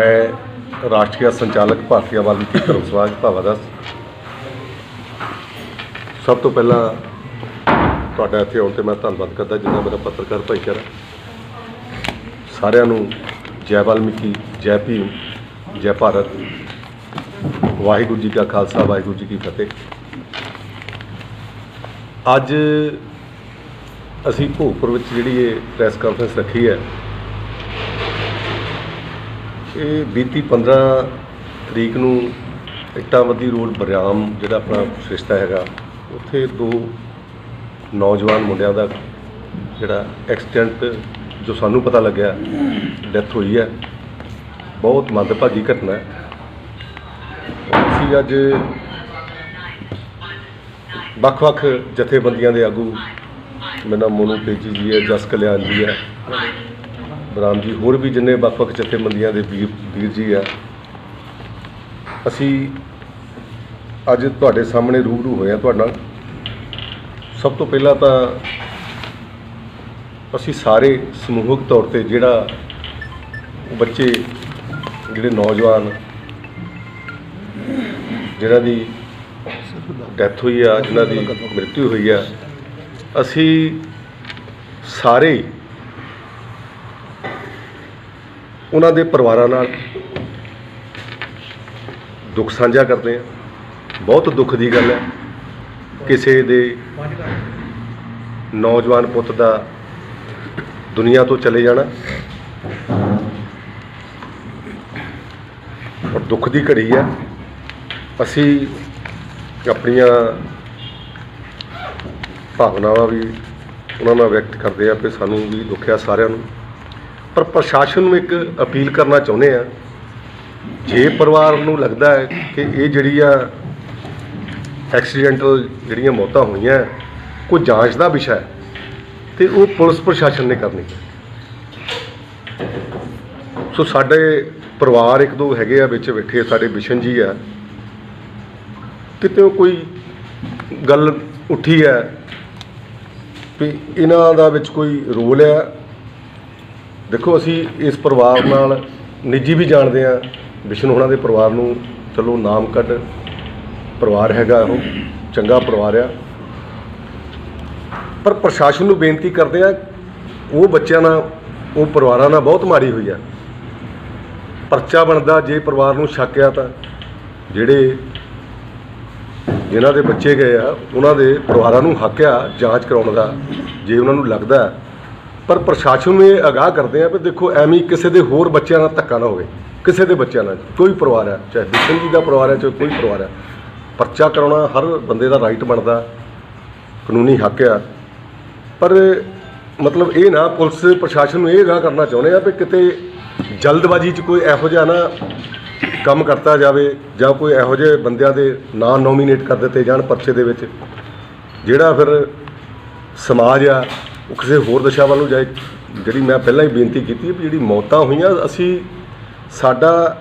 ਮੈਂ ਰਾਸ਼ਟਰੀ ਸੰਚਾਲਕ ਭਾਰਤੀ ਵਾਲਮੀਕੀ ਧਰਮ ਸਮਾਜ ਭਾਵਾਦਾਸ ਸਭ ਤੋਂ ਪਹਿਲਾਂ ਤੁਹਾਡਾ ਇੱਥੇ ਆਉਣ ਤੇ ਮੈਂ ਧੰਨਵਾਦ ਕਰਦਾ, ਜਿੰਨਾ ਮੇਰਾ ਪੱਤਰਕਾਰ ਭਾਈਚਾਰਾ। ਸਾਰਿਆਂ ਨੂੰ ਜੈ ਵਾਲਮੀਕੀ, ਜੈ ਭੀਮ, ਜੈ ਭਾਰਤ। ਵਾਹਿਗੁਰੂ ਜੀ ਕਾ ਖਾਲਸਾ, ਵਾਹਿਗੁਰੂ ਜੀ ਕੀ ਫਤਿਹ। ਅੱਜ ਅਸੀਂ ਭੋਗਪੁਰ ਵਿੱਚ ਜਿਹੜੀ ਇਹ ਪ੍ਰੈਸ ਕਾਨਫਰੰਸ ਰੱਖੀ ਹੈ ਇਹ ਬੀਤੀ 15 ਤਰੀਕ ਨੂੰ ਇੱਟਾਂ-ਬੱਦੀ ਰੋਡ ਬਰਿਆਮ, ਜਿਹੜਾ ਆਪਣਾ ਰਿਸ਼ਤਾ ਹੈਗਾ, ਉੱਥੇ ਦੋ ਨੌਜਵਾਨ ਮੁੰਡਿਆਂ ਦਾ ਜਿਹੜਾ ਐਕਸੀਡੈਂਟ ਜੋ ਸਾਨੂੰ ਪਤਾ ਲੱਗਿਆ, ਡੈਥ ਹੋਈ ਹੈ। ਬਹੁਤ ਮੰਦਭਾਗੀ ਘਟਨਾ ਹੈ। ਅਸੀਂ ਅੱਜ ਵੱਖ-ਵੱਖ ਜਥੇਬੰਦੀਆਂ ਦੇ ਆਗੂ, ਮੇਰਾ ਨਾਮ ਮੋਨੂ ਤੇਜੀ ਜੀ ਹੈ, ਜਸ ਕਲਿਆਣ ਜੀ ਹੈ। ਬਰਾਮ ਜੀ, ਹੋਰ ਵੀ ਜਿੰਨੇ ਵੱਖ-ਵੱਖ ਜਥੇਬੰਦੀਆਂ ਦੇ ਵੀਰ ਵੀਰ ਜੀ ਆ, ਅਸੀਂ ਅੱਜ ਤੁਹਾਡੇ ਸਾਹਮਣੇ ਰੂਬਰੂ ਹੋਏ ਆ ਤੁਹਾਡਾ ਸਭ ਤੋਂ ਪਹਿਲਾਂ ਤਾਂ ਅਸੀਂ ਸਾਰੇ ਸਮੂਹਕ ਤੌਰ ਤੇ ਜਿਹੜਾ ਬੱਚੇ, ਜਿਹੜੇ ਨੌਜਵਾਨ ਜਿਹਨਾਂ ਦੀ ਡੈਥ ਹੋਈ ਆ, ਜਿਨ੍ਹਾਂ ਦੀ ਮ੍ਰਿਤੂ ਹੋਈ ਆ, ਅਸੀਂ ਸਾਰੇ ਹੀ ਉਹਨਾਂ ਦੇ ਪਰਿਵਾਰਾਂ ਨਾਲ ਦੁੱਖ ਸਾਂਝਾ ਕਰਦੇ ਆ ਬਹੁਤ ਦੁੱਖ ਦੀ ਗੱਲ ਹੈ। ਕਿਸੇ ਦੇ ਨੌਜਵਾਨ ਪੁੱਤ ਦਾ ਦੁਨੀਆ ਤੋਂ ਚਲੇ ਜਾਣਾ ਔਰ ਦੁੱਖ ਦੀ ਘੜੀ ਹੈ। ਅਸੀਂ ਆਪਣੀਆਂ ਭਾਵਨਾਵਾਂ ਵੀ ਉਹਨਾਂ ਨਾਲ ਵਿਅਕਤ ਕਰਦੇ ਆ ਕਿ ਸਾਨੂੰ ਵੀ ਦੁੱਖ ਆ ਸਾਰਿਆਂ ਨੂੰ। ਪਰ ਪ੍ਰਸ਼ਾਸਨ ਨੂੰ ਇੱਕ ਅਪੀਲ ਕਰਨਾ ਚਾਹੁੰਦੇ ਆ। ਜੇ ਪਰਿਵਾਰ ਨੂੰ ਲੱਗਦਾ ਹੈ ਕਿ ਇਹ ਜਿਹੜੀ ਆ ਐਕਸੀਡੈਂਟਲ ਜਿਹੜੀਆਂ ਮੌਤਾਂ ਹੋਈਆਂ, ਕੋਈ ਜਾਂਚ ਦਾ ਵਿਸ਼ਾ ਹੈ, ਤੇ ਉਹ ਪੁਲਿਸ ਪ੍ਰਸ਼ਾਸਨ ਨੇ ਕਰਨੀ ਹੈ। ਸੋ ਸਾਡੇ ਪਰਿਵਾਰ ਇੱਕ ਦੋ ਹੈਗੇ ਆ, ਵਿੱਚ ਬੈਠੇ ਸਾਡੇ ਵਿਸ਼ਨ ਜੀ ਆ, ਕਿਤੇ ਕੋਈ ਗੱਲ ਉੱਠੀ ਹੈ ਵੀ ਇਹਨਾਂ ਦਾ ਵਿੱਚ ਕੋਈ ਰੋਲ ਹੈ ਦੇਖੋ, ਅਸੀਂ ਇਸ ਪਰਿਵਾਰ ਨਾਲ ਨਿੱਜੀ ਵੀ ਜਾਣਦੇ ਆ ਵਿਸ਼ਨ ਹੋਣਾ ਦੇ ਪਰਿਵਾਰ ਨੂੰ ਚਲੋ ਨਾਮ ਕੱਢ, ਪਰਿਵਾਰ ਹੈਗਾ ਉਹ, ਚੰਗਾ ਪਰਿਵਾਰ ਆ। ਪਰ ਪ੍ਰਸ਼ਾਸਨ ਨੂੰ ਬੇਨਤੀ ਕਰਦੇ ਆ ਉਹ ਬੱਚਿਆਂ ਨਾਲ, ਉਹ ਪਰਿਵਾਰਾਂ ਨਾਲ ਬਹੁਤ ਮਾੜੀ ਹੋਈ ਆ। ਪਰਚਾ ਬਣਦਾ, ਜੇ ਪਰਿਵਾਰ ਨੂੰ ਸ਼ੱਕ ਆ ਤਾਂ ਜਿਹੜੇ ਜਿਨ੍ਹਾਂ ਦੇ ਬੱਚੇ ਗਏ ਆ, ਉਹਨਾਂ ਦੇ ਪਰਿਵਾਰਾਂ ਨੂੰ ਹੱਕ ਆ ਜਾਂਚ ਕਰਾਉਣ ਦਾ, ਜੇ ਉਹਨਾਂ ਨੂੰ ਲੱਗਦਾ। ਪਰ ਪ੍ਰਸ਼ਾਸਨ ਨੂੰ ਇਹ ਆਗਾਹ ਕਰਦੇ ਆ ਵੀ ਦੇਖੋ, ਐਵੇਂ ਕਿਸੇ ਦੇ ਹੋਰ ਬੱਚਿਆਂ ਨਾਲ ਧੱਕਾ ਨਾ ਹੋਵੇ, ਕਿਸੇ ਦੇ ਬੱਚਿਆਂ ਨਾਲ, ਕੋਈ ਪਰਿਵਾਰ ਹੈ, ਚਾਹੇ ਬਿਸ਼ਨ ਜੀ ਦਾ ਪਰਿਵਾਰ ਹੈ, ਚਾਹੇ ਕੋਈ ਪਰਿਵਾਰ ਹੈ, ਪਰਚਾ ਕਰਾਉਣਾ ਹਰ ਬੰਦੇ ਦਾ ਰਾਈਟ ਬਣਦਾ, ਕਾਨੂੰਨੀ ਹੱਕ ਆ। ਪਰ ਮਤਲਬ ਇਹ ਨਾ, ਪੁਲਿਸ, ਪ੍ਰਸ਼ਾਸਨ ਨੂੰ ਇਹ ਅਗਾਹ ਕਰਨਾ ਚਾਹੁੰਦੇ ਆ ਵੀ ਕਿਤੇ ਜਲਦਬਾਜ਼ੀ 'ਚ ਕੋਈ ਇਹੋ ਜਿਹਾ ਨਾ ਕੰਮ ਕਰਤਾ ਜਾਵੇ, ਜਾਂ ਕੋਈ ਇਹੋ ਜਿਹੇ ਬੰਦਿਆਂ ਦੇ ਨਾਂ ਨੋਮੀਨੇਟ ਕਰ ਦਿੱਤੇ ਜਾਣ ਪਰਚੇ ਦੇ ਵਿੱਚ, ਜਿਹੜਾ ਫਿਰ ਸਮਾਜ ਆ ਉਹ ਕਿਸੇ ਹੋਰ ਦਿਸ਼ਾ ਵੱਲ ਨੂੰ ਜਾਏ, ਜਿਹੜੀ ਮੈਂ ਪਹਿਲਾਂ ਹੀ ਬੇਨਤੀ ਕੀਤੀ ਵੀ ਜਿਹੜੀ ਮੌਤਾਂ ਹੋਈਆਂ, ਅਸੀਂ ਸਾਡਾ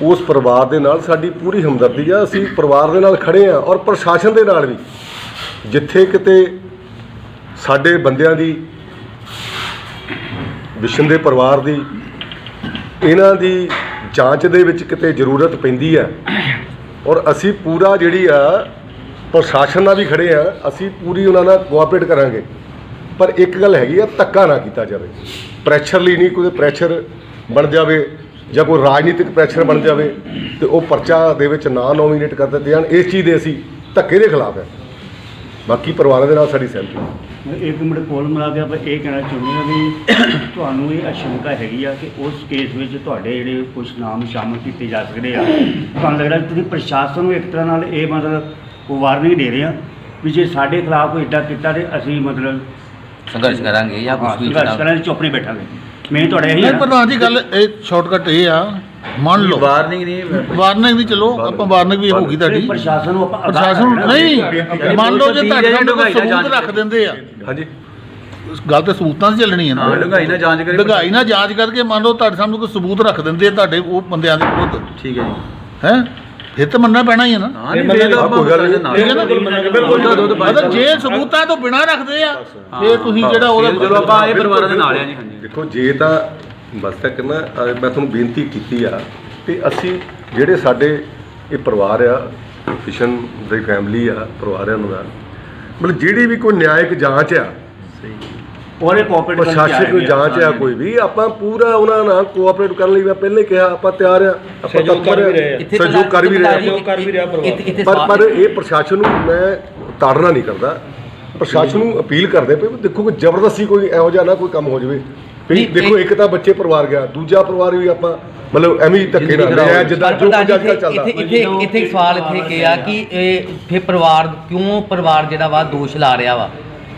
ਉਸ ਪਰਿਵਾਰ ਦੇ ਨਾਲ ਸਾਡੀ ਪੂਰੀ ਹਮਦਰਦੀ ਆ, ਅਸੀਂ ਪਰਿਵਾਰ ਦੇ ਨਾਲ ਖੜੇ ਆ ਔਰ ਪ੍ਰਸ਼ਾਸਨ ਦੇ ਨਾਲ ਵੀ। ਜਿੱਥੇ ਕਿਤੇ ਸਾਡੇ ਬੰਦਿਆਂ ਦੀ ਵਿਸ਼ਨ ਦੇ ਪਰਿਵਾਰ ਦੀ, ਇਹਨਾਂ ਦੀ ਜਾਂਚ ਦੇ ਵਿੱਚ ਕਿਤੇ ਜ਼ਰੂਰਤ ਪੈਂਦੀ ਆ। ਔਰ ਅਸੀਂ ਪੂਰਾ ਜਿਹੜੀ ਆ, ਪ੍ਰਸ਼ਾਸਨ ਨਾਲ ਵੀ ਖੜੇ ਆ, ਅਸੀਂ ਪੂਰੀ ਉਹਨਾਂ ਨਾਲ ਕੋਆਪਰੇਟ ਕਰਾਂਗੇ। ਪਰ ਇੱਕ ਗੱਲ ਹੈਗੀ ਆ, ਧੱਕਾ ਨਾ ਕੀਤਾ ਜਾਵੇ। ਪ੍ਰੈਸ਼ਰ ਲਈ ਨਹੀਂ ਕੋਈ ਪ੍ਰੈਸ਼ਰ ਬਣ ਜਾਵੇ ਜਾਂ ਕੋਈ ਰਾਜਨੀਤਿਕ ਪ੍ਰੈਸ਼ਰ ਬਣ ਜਾਵੇ ਤੇ ਉਹ ਪਰਚਾ ਦੇ ਵਿੱਚ ਨਾ ਨੋਮੀਨੇਟ ਕਰ ਦਿੱਤੇ ਜਾਣ, ਇਸ ਚੀਜ਼ ਦੇ ਅਸੀਂ ਧੱਕੇ ਦੇ ਖਿਲਾਫ ਹੈ ਬਾਕੀ ਪਰਿਵਾਰਾਂ ਦੇ ਨਾਲ ਸਾਡੀ ਸਹਿਮਤੀ ਹੈ। ਇੱਕ ਮਿੰਟ ਕੋਲ ਮਿਲਾ ਕੇ ਆਪਾਂ ਇਹ ਕਹਿਣਾ ਚਾਹੁੰਦੇ ਹਾਂ ਵੀ ਤੁਹਾਨੂੰ ਇਹ ਆਸ਼ੰਕਾ ਹੈਗੀ ਆ ਕਿ ਉਸ ਕੇਸ ਵਿੱਚ ਤੁਹਾਡੇ ਜਿਹੜੇ ਕੁਝ ਨਾਮ ਸ਼ਾਮਲ ਕੀਤੇ ਜਾ ਸਕਦੇ ਆ। ਤੁਹਾਨੂੰ ਲੱਗਦਾ ਤੁਸੀਂ ਪ੍ਰਸ਼ਾਸਨ ਨੂੰ ਇੱਕ ਤਰ੍ਹਾਂ ਨਾਲ ਇਹ ਮਤਲਬ ਵਾਰਨਿੰਗ ਦੇ ਰਹੇ ਆ ਵੀ ਜੇ ਸਾਡੇ ਖਿਲਾਫ ਕੋਈ ਇੱਦਾਂ ਕੀਤਾ ਤੇ ਅਸੀਂ ਮਤਲਬ ਸੰਘਰਸ਼ ਕਰਾਂਗੇ ਜਾਂ ਕੁਝ ਵੀ ਸੰਘਰਸ਼ ਕਰਾਂਗੇ ਚੁੱਪ ਨਹੀਂ ਬੈਠਾਂਗੇ। ਮੈਂ ਤੁਹਾਡਾ ਇਹੀ ਨਹੀਂ ਆ ਪ੍ਰਧਾਨ ਜੀ ਗੱਲ ਇਹ ਸ਼ਾਰਟਕਟ ਇਹ ਆ ਮੰਨ ਲਓ। ਵਾਰਨਿੰਗ ਨਹੀਂ ਵਾਰਨਿੰਗ ਵੀ ਚਲੋ ਆਪਾਂ ਵਾਰਨਿੰਗ ਵੀ ਹੋਊਗੀ ਤੇ ਤੁਹਾਡੀ। ਪ੍ਰਸ਼ਾਸਨ ਨੂੰ ਆਪਾਂ ਅਗਾਹ ਪ੍ਰਸ਼ਾਸਨ ਨੂੰ- ਕਰਨਾ। ਨਹੀਂ ਮੰਨ ਲਓ ਜੇ ਤੁਹਾਡੇ ਸਾਹਮਣੇ ਕੋਈ ਸਬੂਤ ਰੱਖ ਦਿੰਦੇ ਆ। ਹਾਂਜੀ। ਗੱਲ ਤੇ ਸਬੂਤਾਂ 'ਤੇ ਚੱਲਣੀ ਹੈ ਨਾ। ਲੰਗਾਈ ਨਾ ਜਾਂਚ ਕਰੇ। ਡਗਾਈ ਨਾਲ ਜਾਂਚ ਕਰਕੇ ਮੰਨ ਲਓ ਤੁਹਾਡੇ ਸਾਹਮਣੇ ਕੋਈ ਸਬੂਤ ਰੱਖ ਦਿੰਦੇ ਆ ਤੁਹਾਡੇ ਉਹ ਬੰਦਿਆਂ ਦੇ ਵਿਰੁੱਧ। ਠੀਕ ਹੈ ਜੀ। ਹੈ? ਫਿਰ ਤਾਂ ਮੰਨਣਾ ਪੈਣਾ ਹੀ ਹੈ ਨਾ। ਹਾਂ ਨਹੀਂ ਫੇਰ ਤਾਂ ਕੋਈ ਗੱਲ ਨਹੀਂ। ਠੀਕ ਹੈ ਨਾ? ਉਹਦਾ ਦੁੱਧ ਪਾਈ ਮਤਲਬ ਜੇ ਸਬੂਤਾਂ ਤੋਂ ਬਿਨਾਂ ਰੱਖਦੇ ਆ ਫਿਰ ਤੁਸੀਂ ਜਿਹੜਾ ਉਹਦਾ ਚਲੋ ਆਪਾਂ ਇਹ ਪਰਿਵਾਰਾਂ ਦੇ ਨਾਲ ਆ ਜੀ ਹਾਂਜੀ। ਦੇਖੋ ਜੇ ਤਾਂ ਬਸ ਤਾਂ ਕਹਿੰਦਾ ਅਹ ਮੈਂ ਤੁਹਾਨੂੰ ਬੇਨਤੀ ਕੀਤੀ ਆ ਕਿ ਅਸੀਂ ਜਿਹੜੇ ਸਾਡੇ ਇਹ ਪਰਿਵਾਰ ਆ ਕਿਸ਼ਨ ਦੀ ਫੈਮਿਲੀ ਆ ਪਰਿਵਾਰ ਆ ਉਹਨਾਂ ਦਾ ਮਤਲਬ ਜਿਹੜੀ ਵੀ ਕੋਈ ਨਿਆਇਕ ਜਾਂਚ ਆ ਉਹਦੇ ਕੋਆਪਰੇਟ ਪ੍ਰਸ਼ਾਸਨਿਕ ਜਾਂਚ ਆ ਕੋਈ ਵੀ ਆਪਾਂ ਪੂਰਾ ਉਹਨਾਂ ਨਾਲ ਕੋਆਪਰੇਟ ਕਰਨ ਲਈ ਮੈਂ ਪਹਿਲੇ ਕਿਹਾ ਆਪਾਂ ਤਿਆਰ ਆ ਆਪਾਂ ਤਤਪਰ ਆ। ਸਹਿਯੋਗ ਕਰ ਵੀ ਰਹੇ ਆ। ਕਰ ਵੀ ਰਿਹਾ ਇੱਥੇ ਪਰ ਪਰ ਇਹ ਪ੍ਰਸ਼ਾਸਨ ਨੂੰ ਮੈਂ ਤਾੜਨਾ ਨਹੀਂ ਕਰਦਾ। ਪ੍ਰਸ਼ਾਸਨ ਨੂੰ ਅਪੀਲ ਕਰਦੇ ਪਏ ਵੀ ਦੇਖੋ ਕੋਈ ਜ਼ਬਰਦਸਤੀ ਕੋਈ ਇਹੋ ਜਿਹਾ ਨਾ ਕੋਈ ਕੰਮ ਹੋ ਜਾਵੇ। ਵੀ ਦੇਖੋ ਇੱਕ ਤਾਂ ਬੱਚੇ ਪਰਿਵਾਰ ਗਿਆ ਦੂਜਾ ਪਰਿਵਾਰ ਵੀ ਆਪਾਂ ਮਤਲਬ ਐਵੇਂ ਹੀ ਧੱਕੇ ਨਾਲ ਲਿਆ ਜਿੱਦਾਂ ਜੋ ਅੱਜ ਕੱਲ੍ਹ ਚੱਲਦਾ ਇੱਥੇ ਇੱਥੇ ਇੱਥੇ ਇੱਕ ਸਵਾਲ ਇੱਥੇ ਕਿ ਆ ਕਿ ਇਹ ਫਿਰ ਪਰਿਵਾਰ ਕਿਉਂ ਪਰਿਵਾਰ ਜਿਹੜਾ ਵਾ ਦੋਸ਼ ਲਾ ਰਿਹਾ ਵਾ?